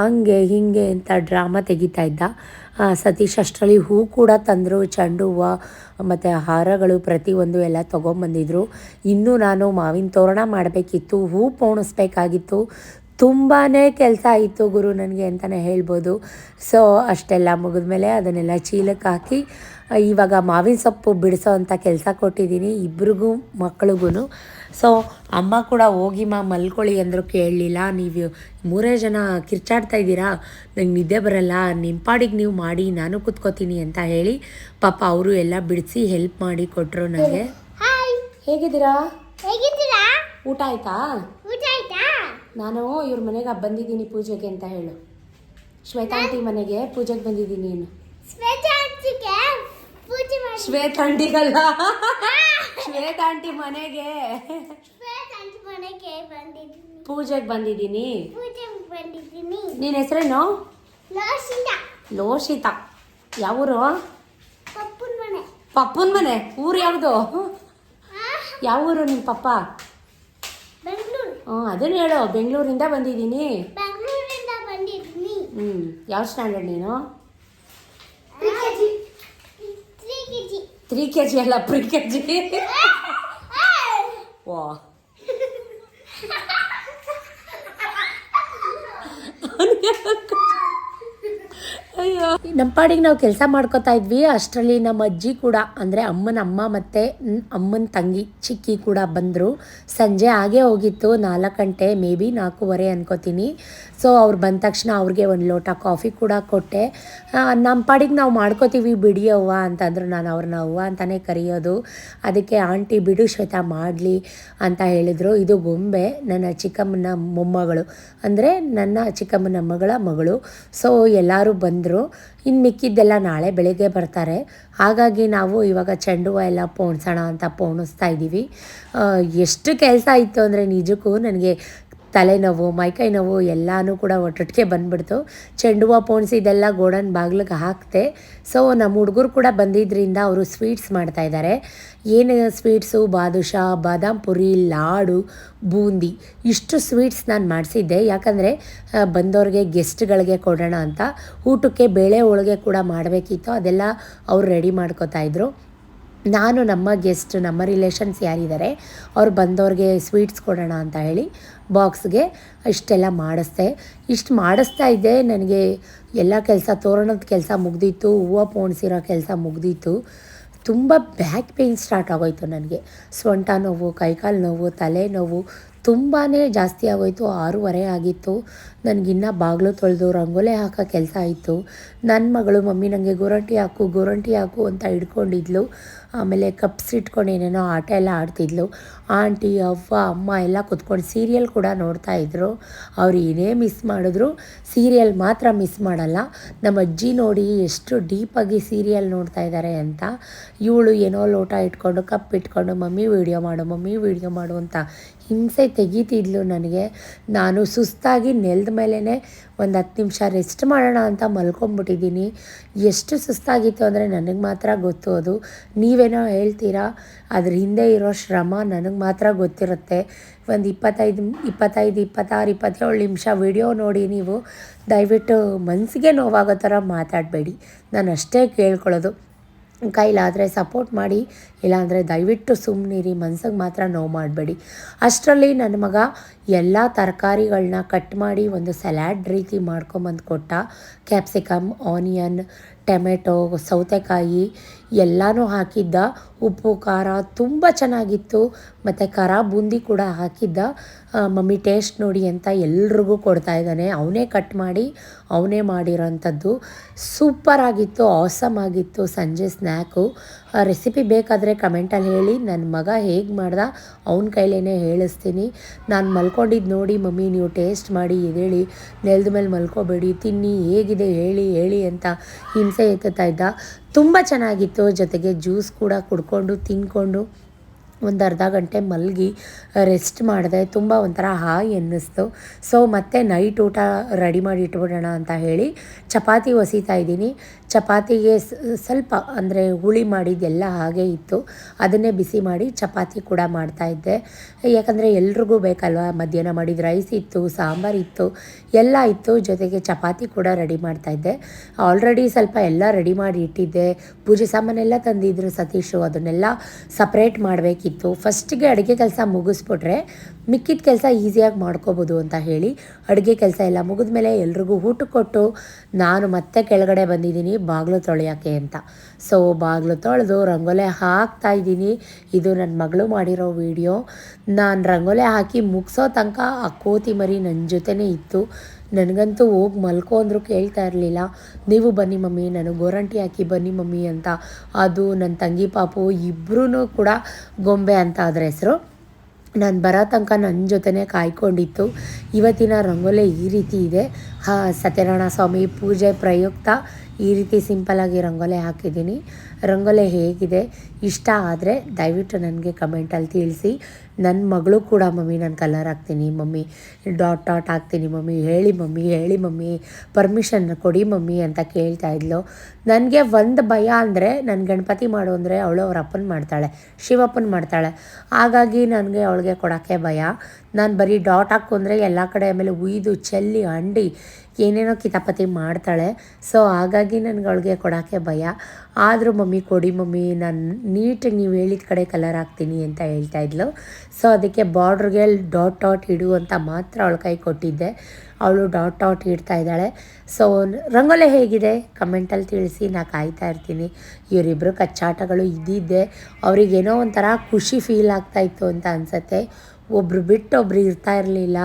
ಹಂಗೆ ಹಿಂಗೆ ಅಂತ ಡ್ರಾಮಾ ತೆಗಿತಾ ಇದ್ದ. ಸತೀಶ್ ಅಷ್ಟರಲ್ಲಿ ಹೂ ಕೂಡ ತಂದರು, ಚೆಂಡು ಹೂವು, ಮತ್ತು ಹಾರಗಳು ಪ್ರತಿಯೊಂದು ಎಲ್ಲ ತೊಗೊಂಬಂದಿದ್ರು. ಇನ್ನೂ ನಾನು ಮಾವಿನ ತೋರಣ ಮಾಡಬೇಕಿತ್ತು, ಹೂ ಪೋಣಿಸ್ಬೇಕಾಗಿತ್ತು. ತುಂಬಾ ಕೆಲಸ ಇತ್ತು ಗುರು ನನಗೆ ಅಂತಲೇ ಹೇಳ್ಬೋದು. ಸೊ, ಅಷ್ಟೆಲ್ಲ ಮುಗಿದ ಮೇಲೆ ಅದನ್ನೆಲ್ಲ ಚೀಲಕ್ಕೆ ಹಾಕಿ, ಇವಾಗ ಮಾವಿನ ಸೊಪ್ಪು ಬಿಡಿಸೋ ಅಂಥ ಕೆಲಸ ಕೊಟ್ಟಿದ್ದೀನಿ, ಇಬ್ರಿಗೂ ಮಕ್ಳಿಗೂ ಸೊ ಅಮ್ಮ ಕೂಡ ಹೋಗಿ ಮಾ ಮಲ್ಕೊಳ್ಳಿ ಅಂದರೂ ಕೇಳಲಿಲ್ಲ. ನೀವು ಮೂರೇ ಜನ ಕಿರ್ಚಾಡ್ತಾ ಇದ್ದೀರಾ? ನಂಗೆ ನಿದ್ದೆ ಬರಲ್ಲ. ನಿಮ್ಮ ಪಾಡಿಗೆ ನೀವು ಮಾಡಿ ನಾನು ಕೂತ್ಕೋತೀನಿ ಅಂತ ಹೇಳಿ ಪಾಪ ಅವರು ಎಲ್ಲ ಬಿಡಿಸಿ ಹೆಲ್ಪ್ ಮಾಡಿ ಕೊಟ್ಟರು ನನಗೆ ಹೇಗಿದ್ದೀರಾ? ಹೇಗಿದ್ದೀರಾ? ಊಟ ಆಯ್ತಾ? ನಾನು ಇವ್ರ ಮನೆಗೆ ಬಂದಿದ್ದೀನಿ ಪೂಜೆಗೆ ಅಂತ ಹೇಳು. ಶ್ವೇತಾಂತಿ ಮನೆಗೆ ಪೂಜೆಗೆ ಬಂದಿದ್ದೀನಿ ನೀನು. ಶ್ವೇತಾ ಪೂಜೆ ಮಾಡಿ. ಶ್ವೇತಾ ಆಂಟಿ ಮನೆಗೆ. ಮನೆಗೆ ಬಂದಿದ್ದೀನಿ. ಪೂಜೆಗೆ ಬಂದಿದ್ದೀನಿ. ನಿನ್ನ ಹೆಸರೇನು? ಲೋಷಿತಾ ಯಾವೂರು? ಪಪ್ಪನ ಮನೆ. ಪಪ್ಪನ ಮನೆ? ಊರು ಯಾವುದು? ಯಾವ ಊರು ನಿಮ್ಮ ಪಪ್ಪ? ಬೆಂಗಳೂರು. ಹ್ಞೂ ಅದನ್ನು ಹೇಳು. ಬೆಂಗಳೂರಿಂದ ಬಂದಿದ್ದೀನಿ. ಬೆಂಗಳೂರಿಂದ ಬಂದಿದ್ದೀನಿ. ಹ್ಞೂ ಯಾವ ಸ್ಟ್ಯಾಂಡರ್ಡ್ ನೀನು three KG three KG three K G ಅಲ್ಲ ಪ್ರಿ ಕೆ ಜಿ ವಾ ಅಯ್ಯೋ ನಮ್ಮ ಪಾಡಿಗೆ ನಾವು ಕೆಲಸ ಮಾಡ್ಕೋತಾ ಇದ್ವಿ, ಅಷ್ಟರಲ್ಲಿ ನಮ್ಮ ಅಜ್ಜಿ ಕೂಡ, ಅಂದರೆ ಅಮ್ಮನ ಅಮ್ಮ ಮತ್ತು ಅಮ್ಮನ ತಂಗಿ, ಚಿಕ್ಕಿ ಕೂಡ ಬಂದರು. ಸಂಜೆ ಹಾಗೆ ಹೋಗಿತ್ತು, ನಾಲ್ಕು ಗಂಟೆ, ಮೇ ಬಿ ನಾಲ್ಕೂವರೆ ಅನ್ಕೋತೀನಿ. ಸೊ ಅವ್ರು ಬಂದ ತಕ್ಷಣ ಅವ್ರಿಗೆ ಒಂದು ಲೋಟ ಕಾಫಿ ಕೂಡ ಕೊಟ್ಟೆ. ನಮ್ಮ ಪಾಡಿಗೆ ನಾವು ಮಾಡ್ಕೋತೀವಿ, ಬಿಡಿ ಅವ್ವ ಅಂತಂದ್ರು ನಾನು ಅವ್ರನ್ನ ಅವ್ವ ಅಂತಲೇ ಕರೆಯೋದು. ಅದಕ್ಕೆ, ಆಂಟಿ, ಬಿಡು ಶ್ವೇತ, ಮಾಡಲಿ ಅಂತ ಹೇಳಿದರು. ಇದು ಗೊಂಬೆ, ನನ್ನ ಚಿಕ್ಕಮ್ಮನ ಮೊಮ್ಮಗಳು. ಅಂದರೆ ನನ್ನ ಚಿಕ್ಕಮ್ಮನ ಮಗಳ ಮಗಳು. ಸೊ ಎಲ್ಲರೂ ಬಂದರು. ಇನ್ನು ಮಿಕ್ಕಿದ್ದೆಲ್ಲ ನಾಳೆ ಬೆಳಿಗ್ಗೆ ಬರ್ತಾರೆ. ಹಾಗಾಗಿ ನಾವು ಇವಾಗ ಚೆಂಡು ಹೂವು ಎಲ್ಲ ಪೋಣಿಸೋಣ ಅಂತ ಪೋಣಿಸ್ತಾ ಇದ್ದೀವಿ ಎಷ್ಟು ಕೆಲಸ ಇತ್ತು ಅಂದರೆ ನಿಜಕ್ಕೂ ನನಗೆ ತಲೆನೋವು, ಮೈಕೈ ನೋವು ಎಲ್ಲನೂ ಕೂಡ ಒಟ್ಟೊಟ್ಟಿಗೆ ಬಂದ್ಬಿಡ್ತು. ಚೆಂಡು ಹೂವು ಪೋಣಿಸಿದೆಲ್ಲ ಗೋಡನ್ ಬಾಗ್ಲಿಗೆ ಹಾಕ್ತೆ. ಸೊ ನಮ್ಮ ಹುಡುಗರು ಕೂಡ ಬಂದಿದ್ದರಿಂದ ಅವರು ಸ್ವೀಟ್ಸ್ ಮಾಡ್ತಾಯಿದ್ದಾರೆ ಏನು ಸ್ವೀಟ್ಸು? ಬಾದುಷಾ, ಬಾದಾಮ್ ಪುರಿ, ಲಾಡು, ಬೂಂದಿ. ಇಷ್ಟು ಸ್ವೀಟ್ಸ್ ನಾನು ಮಾಡಿಸಿದ್ದೆ. ಯಾಕಂದರೆ ಬಂದವ್ರಿಗೆ ಗೆಸ್ಟ್ಗಳಿಗೆ ಕೊಡೋಣ ಅಂತ. ಊಟಕ್ಕೆ ಬೇಳೆ ಹೋಳಿಗೆ ಕೂಡ ಮಾಡಬೇಕಿತ್ತು. ಅದೆಲ್ಲ ಅವ್ರು ರೆಡಿ ಮಾಡ್ಕೋತಾ ಇದ್ರು. ನಾನು ನಮ್ಮ ಗೆಸ್ಟ್, ನಮ್ಮ ರಿಲೇಷನ್ಸ್ ಯಾರಿದ್ದಾರೆ, ಅವ್ರು ಬಂದವ್ರಿಗೆ ಸ್ವೀಟ್ಸ್ ಕೊಡೋಣ ಅಂತ ಹೇಳಿ ಬಾಕ್ಸ್ಗೆ ಇಷ್ಟೆಲ್ಲ ಮಾಡಿಸ್ದೆ. ಇಷ್ಟು ಮಾಡಿಸ್ತಾ ಇದ್ದೆ, ನನಗೆ ಎಲ್ಲ ಕೆಲಸ ತೋರಣದ ಕೆಲಸ ಮುಗ್ದಿತ್ತು, ಹೂವು ಪೋಣಿಸಿರೋ ಕೆಲಸ ಮುಗ್ದಿತ್ತು. ತುಂಬ ಬ್ಯಾಕ್ ಪೇಯ್ನ್ ಸ್ಟಾರ್ಟ್ ಆಗೋಯ್ತು ನನಗೆ. ಸೊಂಟ ನೋವು, ಕೈಕಾಲು ನೋವು, ತಲೆ ನೋವು ತುಂಬಾ ಜಾಸ್ತಿ ಆಗೋಯ್ತು. ಆರೂವರೆ ಆಗಿತ್ತು. ನನಗಿನ್ನ ಬಾಗಿಲು ತೊಳೆದು ರಂಗೋಲೆ ಹಾಕೋ ಕೆಲಸ ಆಯಿತು ನನ್ನ ಮಗಳು, ಮಮ್ಮಿ ನನಗೆ ಗೋರಂಟಿ ಹಾಕು ಗೋರಂಟಿ ಹಾಕು ಅಂತ ಹಿಡ್ಕೊಂಡಿದ್ಲು. ಆಮೇಲೆ ಕಪ್ಸ್ ಇಟ್ಕೊಂಡು ಏನೇನೋ ಆಟ ಎಲ್ಲ ಆಡ್ತಿದ್ಲು. ಆಂಟಿ, ಅವ್ವ, ಅಮ್ಮ ಎಲ್ಲ ಕುತ್ಕೊಂಡು ಸೀರಿಯಲ್ ಕೂಡ ನೋಡ್ತಾ ಇದ್ರು. ಅವ್ರು ಏನೇ ಮಿಸ್ ಮಾಡಿದ್ರು ಸೀರಿಯಲ್ ಮಾತ್ರ ಮಿಸ್ ಮಾಡಲ್ಲ. ನಮ್ಮ ಅಜ್ಜಿ ನೋಡಿ ಎಷ್ಟು ಡೀಪಾಗಿ ಸೀರಿಯಲ್ ನೋಡ್ತಾ ಇದ್ದಾರೆ ಅಂತ. ಇವಳು ಏನೋ ಲೋಟ ಇಟ್ಕೊಂಡು ಕಪ್ ಇಟ್ಕೊಂಡು, ಮಮ್ಮಿ ವೀಡಿಯೋ ಮಾಡು, ಮಮ್ಮಿ ವೀಡಿಯೋ ಮಾಡು ಅಂತ ಹಿಂಸೆ ತೆಗೀತಿದ್ಲು ನನಗೆ. ನಾನು ಸುಸ್ತಾಗಿ ನೆಲದ ಮೇಲೇ ಒಂದು ಹತ್ತು ನಿಮಿಷ ರೆಸ್ಟ್ ಮಾಡೋಣ ಅಂತ ಮಲ್ಕೊಂಬಿಟ್ಟಿದ್ದೀನಿ ಎಷ್ಟು ಸುಸ್ತಾಗಿತ್ತು ಅಂದರೆ ನನಗೆ ಮಾತ್ರ ಗೊತ್ತು ಅದು. ನೀವೇನೋ ಹೇಳ್ತೀರಾ? ಅದ್ರ ಹಿಂದೆ ಇರೋ ಶ್ರಮ ನನಗೆ ಮಾತ್ರ ಗೊತ್ತಿರುತ್ತೆ. ಒಂದು ಇಪ್ಪತ್ತೈದು ಇಪ್ಪತ್ತೈದು, ಇಪ್ಪತ್ತಾರು, ಇಪ್ಪತ್ತೇಳು ನಿಮಿಷ ವಿಡಿಯೋ ನೋಡಿ ನೀವು. ದಯವಿಟ್ಟು ಮನಸ್ಸಿಗೆ ನೋವಾಗೋ ಥರ ಮಾತಾಡಬೇಡಿ. ನಾನು ಅಷ್ಟೇ ಕೇಳ್ಕೊಳ್ಳೋದು. ಕೈಲಾದರೆ ಸಪೋರ್ಟ್ ಮಾಡಿ, ಇಲ್ಲಾಂದರೆ ದಯವಿಟ್ಟು ಸುಮ್ಮನಿರಿ ಮನ್ಸಿಗೆ ಮಾತ್ರ ನೋವು ಮಾಡಬೇಡಿ. ಅಷ್ಟರಲ್ಲಿ ನನ್ನ ಮಗ ಎಲ್ಲ ತರಕಾರಿಗಳನ್ನ ಕಟ್ ಮಾಡಿ ಒಂದು ಸಲಾಡ್ ರೀತಿ ಮಾಡ್ಕೊಂಬಂದು ಕೊಟ್ಟ. ಕ್ಯಾಪ್ಸಿಕಮ್, ಆನಿಯನ್, ಟೊಮೆಟೊ, ಸೌತೆಕಾಯಿ ಎಲ್ಲನೂ ಹಾಕಿದ್ದ. ಉಪ್ಪು, ಖಾರ ತುಂಬ ಚೆನ್ನಾಗಿತ್ತು. ಮತ್ತು ಖಾರ ಬೂಂದಿ ಕೂಡ ಹಾಕಿದ್ದ. ಮಮ್ಮಿ ಟೇಸ್ಟ್ ನೋಡಿ ಅಂತ ಎಲ್ರಿಗೂ ಕೊಡ್ತಾ ಇದ್ದಾನೆ. ಅವನೇ ಕಟ್ ಮಾಡಿ, ಅವನೇ ಮಾಡಿರೋಂಥದ್ದು. ಸೂಪರ್ ಆಗಿತ್ತು ಆಸಮ್ ಆಗಿತ್ತು ಸಂಜೆ ಸ್ನ್ಯಾಕು ರೆಸಿಪಿ ಬೇಕಾದರೆ ಕಮೆಂಟಲ್ಲಿ ಹೇಳಿ. ನನ್ನ ಮಗ ಹೇಗೆ ಮಾಡ್ದ, ಅವನ ಕೈಲೇ ಹೇಳಿಸ್ತೀನಿ. ನಾನು ಮಲ್ಕೊಂಡಿದ್ದು ನೋಡಿ ಮಮ್ಮಿ ನೀವು ಟೇಸ್ಟ್ ಮಾಡಿ ಇದೇಳಿ ನೆಲದ ಮೇಲೆ ಮಲ್ಕೋಬೇಡಿ, ತಿನ್ನಿ, ಹೇಗಿದೆ, ಹೇಳಿ ಹೇಳಿ ಅಂತ ಹಿಂಸೆ ಎತ್ತುತ್ತಾ ಇದ್ದ. ತುಂಬ ಚೆನ್ನಾಗಿತ್ತು, ಜೊತೆಗೆ ಜ್ಯೂಸ್ ಕೂಡ ಕುಡ್ಕೊಂಡು, ತಿನ್ಕೊಂಡು. ಒಂದು ಅರ್ಧ ಗಂಟೆ ಮಲಗಿ ರೆಸ್ಟ್ ಮಾಡಿದೆ. ತುಂಬ ಒಂಥರ ಹಾಯ್ ಅನ್ನಿಸ್ತು. ಸೊ ಮತ್ತೆ ನೈಟ್ ಊಟ ರೆಡಿ ಮಾಡಿ ಇಟ್ಬಿಡೋಣ ಅಂತ ಹೇಳಿ ಚಪಾತಿ ಒಸಿತಾ ಇದ್ದೀನಿ. ಚಪಾತಿಗೆ ಸ್ವಲ್ಪ ಅಂದರೆ ಹುಳಿ ಮಾಡಿದ್ದೆಲ್ಲ ಹಾಗೆ ಇತ್ತು. ಅದನ್ನೇ ಬಿಸಿ ಮಾಡಿ ಚಪಾತಿ ಕೂಡ ಮಾಡ್ತಾ ಇದ್ದೆ. ಯಾಕಂದರೆ ಎಲ್ರಿಗೂ ಬೇಕಲ್ವ? ಮಧ್ಯಾಹ್ನ ಮಾಡಿದ ರೈಸ್ ಇತ್ತು, ಸಾಂಬಾರು ಇತ್ತು, ಎಲ್ಲ ಇತ್ತು. ಜೊತೆಗೆ ಚಪಾತಿ ಕೂಡ ರೆಡಿ ಮಾಡ್ತಾ ಇದ್ದೆ. ಆಲ್ರೆಡಿ ಸ್ವಲ್ಪ ಎಲ್ಲ ರೆಡಿ ಮಾಡಿ ಇಟ್ಟಿದ್ದೆ. ಪೂಜೆ ಸಾಮಾನೆಲ್ಲ ತಂದಿದ್ರು ಸತೀಶು. ಅದನ್ನೆಲ್ಲ ಸಪ್ರೇಟ್ ಮಾಡಬೇಕಿತ್ತು ಫಸ್ಟಿಗೆ ಅಡುಗೆ ಕೆಲಸ ಮುಗಿಸ್ಬಿಟ್ರೆ ಮಿಕ್ಕಿದ ಕೆಲಸ ಈಸಿಯಾಗಿ ಮಾಡ್ಕೋಬೋದು ಅಂತ ಹೇಳಿ ಅಡುಗೆ ಕೆಲಸ ಎಲ್ಲ ಮುಗಿದ ಮೇಲೆ ಎಲ್ರಿಗೂ ಊಟ ಕೊಟ್ಟು ನಾನು ಮತ್ತೆ ಕೆಳಗಡೆ ಬಂದಿದ್ದೀನಿ ಬಾಗಿಲು ತೊಳೆಯೋಕ್ಕೆ ಅಂತ. ಸೊ ಬಾಗಿಲು ತೊಳೆದು ರಂಗೋಲೆ ಹಾಕ್ತಾ ಇದ್ದೀನಿ. ಇದು ನನ್ನ ಮಗಳು ಮಾಡಿರೋ ವಿಡಿಯೋ. ನಾನು ರಂಗೋಲೆ ಹಾಕಿ ಮುಗಿಸೋ ತನಕ ಆ ಕೋತಿ ಮರಿ ನನ್ನ ಜೊತೆನೇ ಇತ್ತು. ನನಗಂತೂ ಹೋಗಿ ಮಲ್ಕೊ ಅಂದರೂ ಕೇಳ್ತಾ ಇರಲಿಲ್ಲ. ನೀವು ಬನ್ನಿ ಮಮ್ಮಿ, ನಾನು ಗೋರಂಟಿ ಹಾಕಿ ಬನ್ನಿ ಮಮ್ಮಿ ಅಂತ. ಅದು ನನ್ನ ತಂಗಿ ಪಾಪು ಇಬ್ಬರೂ ಕೂಡ ಗೊಂಬೆ ಅಂತ ಅದರ ಹೆಸರು. ನಾನು ಬರೋ ತನಕ ನನ್ನ ಜೊತೆನೇ ಕಾಯ್ಕೊಂಡಿತ್ತು. ಇವತ್ತಿನ ರಂಗೋಲೆ ಈ ರೀತಿ ಇದೆ. ಹಾ, ಸತ್ಯನಾರಾಯಣ ಸ್ವಾಮಿ ಪೂಜೆ ಪ್ರಯುಕ್ತ ಈ ರೀತಿ ಸಿಂಪಲಾಗಿ ರಂಗೋಲೆ ಹಾಕಿದ್ದೀನಿ. ರಂಗೋಲೆ ಹೇಗಿದೆ? ಇಷ್ಟ ಆದರೆ ದಯವಿಟ್ಟು ನನಗೆ ಕಮೆಂಟಲ್ಲಿ ತಿಳಿಸಿ. ನನ್ನ ಮಗಳು ಕೂಡ ಮಮ್ಮಿ ನಾನು ಕಲರ್ ಹಾಕ್ತೀನಿ. ಮಮ್ಮಿ ಡಾಟ್ ಡಾಟ್ ಹಾಕ್ತೀನಿ. ಮಮ್ಮಿ ಹೇಳಿ ಮಮ್ಮಿ ಹೇಳಿ ಮಮ್ಮಿ ಪರ್ಮಿಷನ್ ಕೊಡಿ ಮಮ್ಮಿ ಅಂತ ಕೇಳ್ತಾ ಇದ್ಲು. ನನಗೆ ಒಂದು ಭಯ ಅಂದರೆ ನನ್ನ ಗಣಪತಿ ಮಾಡು ಅಂದರೆ ಅವಳು ಅವ್ರ ಅಪ್ಪನ ಮಾಡ್ತಾಳೆ, ಶಿವಪ್ಪನ ಮಾಡ್ತಾಳೆ. ಹಾಗಾಗಿ ನನಗೆ ಅವಳಿಗೆ ಕೊಡೋಕ್ಕೆ ಭಯ. ನಾನು ಬರೀ ಡಾಟ್ ಹಾಕೊಂಡ್ರೆ ಎಲ್ಲ ಕಡೆ ಆಮೇಲೆ ಉಯ್ದು, ಚೆಲ್ಲಿ ಅಂಡಿ ಏನೇನೋ ಕಿತಾಪತಿ ಮಾಡ್ತಾಳೆ. ಸೊ ಹಾಗಾಗಿ ನನಗೆ ಅವಳಿಗೆ ಕೊಡೋಕ್ಕೆ ಭಯ. ಆದರೂ ಮಮ್ಮಿ ಕೊಡಿ ಮಮ್ಮಿ, ನಾನು ನೀಟಾಗಿ ನೀವು ಹೇಳಿದ ಕಡೆ ಕಲರ್ ಹಾಕ್ತೀನಿ ಅಂತ ಹೇಳ್ತಾ ಇದ್ಲು. ಸೊ ಅದಕ್ಕೆ ಬಾರ್ಡ್ರಿಗೆ ಡಾಟ್ ಡಾಟ್ ಇಡು ಅಂತ ಮಾತ್ರ ಅವಳ ಕೈ ಕೊಟ್ಟಿದ್ದೆ. ಅವಳು ಡಾಟ್ ಡಾಟ್ ಇಡ್ತಾ ಇದ್ದಾಳೆ. ಸೊ ರಂಗೋಲೆ ಹೇಗಿದೆ? ಕಮೆಂಟಲ್ಲಿ ತಿಳಿಸಿ, ನಾ ಕಾಯ್ತಾ ಇರ್ತೀನಿ. ಇವರಿಬ್ಬರು ಕಚ್ಚಾಟಗಳು ಇದ್ದಿದ್ದೆ. ಅವ್ರಿಗೇನೋ ಒಂಥರ ಖುಷಿ ಫೀಲ್ ಆಗ್ತಾಯಿತ್ತು ಅಂತ ಅನಿಸತ್ತೆ. ಒಬ್ಬರು ಬಿಟ್ಟು ಒಬ್ರು ಇರ್ತಾ ಇರಲಿಲ್ಲ.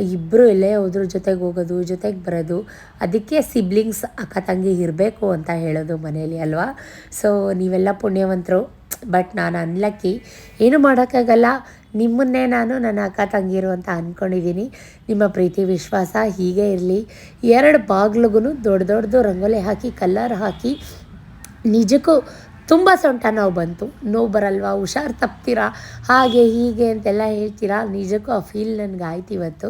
ಇಬ್ಬರು ಎಲ್ಲೇ ಹೋದ್ರ, ಜೊತೆಗೆ ಹೋಗೋದು, ಜೊತೆಗೆ ಬರೋದು. ಅದಕ್ಕೆ ಸಿಬ್ಲಿಂಗ್ಸ್ ಅಕ್ಕ ತಂಗಿ ಇರಬೇಕು ಅಂತ ಹೇಳೋದು ಮನೇಲಿ ಅಲ್ವಾ? ಸೊ ನೀವೆಲ್ಲ ಪುಣ್ಯವಂತರು. ಬಟ್ ನಾನು ಅನ್ಲಕ್ಕಿ ಏನು ಮಾಡೋಕ್ಕಾಗಲ್ಲ. ನಿಮ್ಮನ್ನೇ ನಾನು ನನ್ನ ಅಕ್ಕ ತಂಗಿರು ಅಂತ ಅಂದ್ಕೊಂಡಿದ್ದೀನಿ ನಿಮ್ಮ ಪ್ರೀತಿ, ವಿಶ್ವಾಸ ಹೀಗೆ ಇರಲಿ. ಎರಡು ಬಾಗ್ಲಿಗೂ ದೊಡ್ಡ ದೊಡ್ಡದು ರಂಗೋಲಿ ಹಾಕಿ, ಕಲ್ಲರ್ ಹಾಕಿ, ನಿಜಕ್ಕೂ ತುಂಬ ಸೊಂಟ ನೋವು ಬಂತು. ನೋವು ಬರಲ್ವಾ? ಹುಷಾರು ತಪ್ತೀರಾ? ಹಾಗೆ ಹೀಗೆ ಅಂತೆಲ್ಲ ಹೇಳ್ತೀರಾ? ನಿಜಕ್ಕೂ ಆ ಫೀಲ್ ನನಗೆ ಆಯ್ತು ಇವತ್ತು.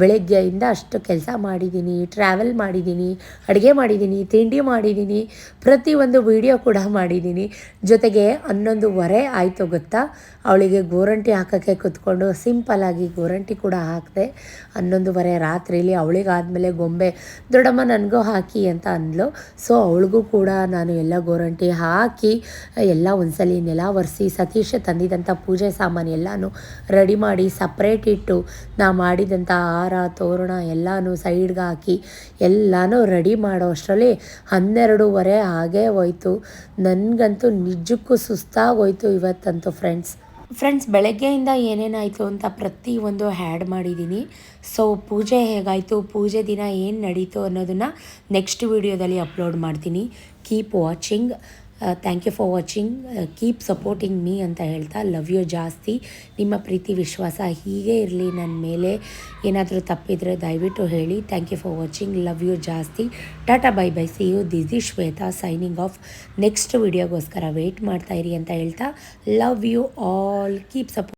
ಬೆಳಗ್ಗೆಯಿಂದ ಅಷ್ಟು ಕೆಲಸ ಮಾಡಿದ್ದೀನಿ ಟ್ರಾವೆಲ್ ಮಾಡಿದ್ದೀನಿ, ಅಡುಗೆ ಮಾಡಿದ್ದೀನಿ, ತಿಂಡಿ ಮಾಡಿದ್ದೀನಿ ಪ್ರತಿಯೊಂದು ವಿಡಿಯೋ ಕೂಡ ಮಾಡಿದ್ದೀನಿ. ಜೊತೆಗೆ ಹನ್ನೊಂದುವರೆ ಆಯಿತು ಗೊತ್ತಾ? ಅವಳಿಗೆ ಗೋರಂಟಿ ಹಾಕೋಕ್ಕೆ ಕೂತ್ಕೊಂಡು ಸಿಂಪಲ್ಲಾಗಿ ಗೋರಂಟಿ ಕೂಡ ಹಾಕಿದೆ ಹನ್ನೊಂದುವರೆ ರಾತ್ರಿಲಿ ಅವಳಿಗಾದಮೇಲೆ ಗೊಂಬೆ, ದೊಡ್ಡಮ್ಮ, ನನಗೂ ಹಾಕಿ ಅಂತ ಅಂದ್ಲು. ಸೊ ಅವಳಿಗೂ ಕೂಡ ನಾನು ಎಲ್ಲ ಗೋರಂಟಿ ಹಾಕಿ, ಎಲ್ಲ ಒಂದ್ಸಲಿ ನೆಲ ಒರೆಸಿ, ಸತೀಶ ತಂದಿದ್ದಂಥ ಪೂಜೆ ಸಾಮಾನು ಎಲ್ಲನೂ ರೆಡಿ ಮಾಡಿ ಸಪ್ರೇಟ್ ಇಟ್ಟು ನಾ ಮಾಡಿದಂಥ ಹಾರ ತೋರಣ ಎಲ್ಲನೂ ಸೈಡ್ಗೆ ಹಾಕಿ ಎಲ್ಲನೂ ರೆಡಿ ಮಾಡೋ ಅಷ್ಟರಲ್ಲಿ ಹನ್ನೆರಡೂವರೆ ಹಾಗೇ ಹೋಯ್ತು. ನನಗಂತೂ ನಿಜಕ್ಕೂ ಸುಸ್ತಾಗೋಯ್ತು ಇವತ್ತಂತೂ ಫ್ರೆಂಡ್ಸ್ ಫ್ರೆಂಡ್ಸ್ ಬೆಳಗ್ಗೆಯಿಂದ ಏನೇನಾಯಿತು ಅಂತ ಪ್ರತಿಯೊಂದು ಹ್ಯಾಡ್ ಮಾಡಿದ್ದೀನಿ ಸೊ ಪೂಜೆ ಹೇಗಾಯಿತು? ಪೂಜೆ ದಿನ ಏನು ನಡೀತು ಅನ್ನೋದನ್ನು ನೆಕ್ಸ್ಟ್ ವಿಡಿಯೋದಲ್ಲಿ ಅಪ್ಲೋಡ್ ಮಾಡ್ತೀನಿ. Keep watching thank you for watching keep supporting me ಅಂತ ಹೇಳ್ತಾ ಲವ್ ಯು ಜಾಸ್ತಿ. ನಿಮ್ಮ ಪ್ರೀತಿ, ವಿಶ್ವಾಸ ಹೀಗೆ ಇರಲಿ ನನ್ನ ಮೇಲೆ. ಏನಾದರೂ ತಪ್ಪಿದರೆ ದಯವಿಟ್ಟು ಹೇಳಿ. Thank you for watching love you ಜಾಸ್ತಿ. Tata bye bye see you this Shweta signing off next ವಿಡಿಯೋಗೋಸ್ಕರ wait ಮಾಡ್ತಾ ಇರಿ ಅಂತ ಹೇಳ್ತಾ love you all keep support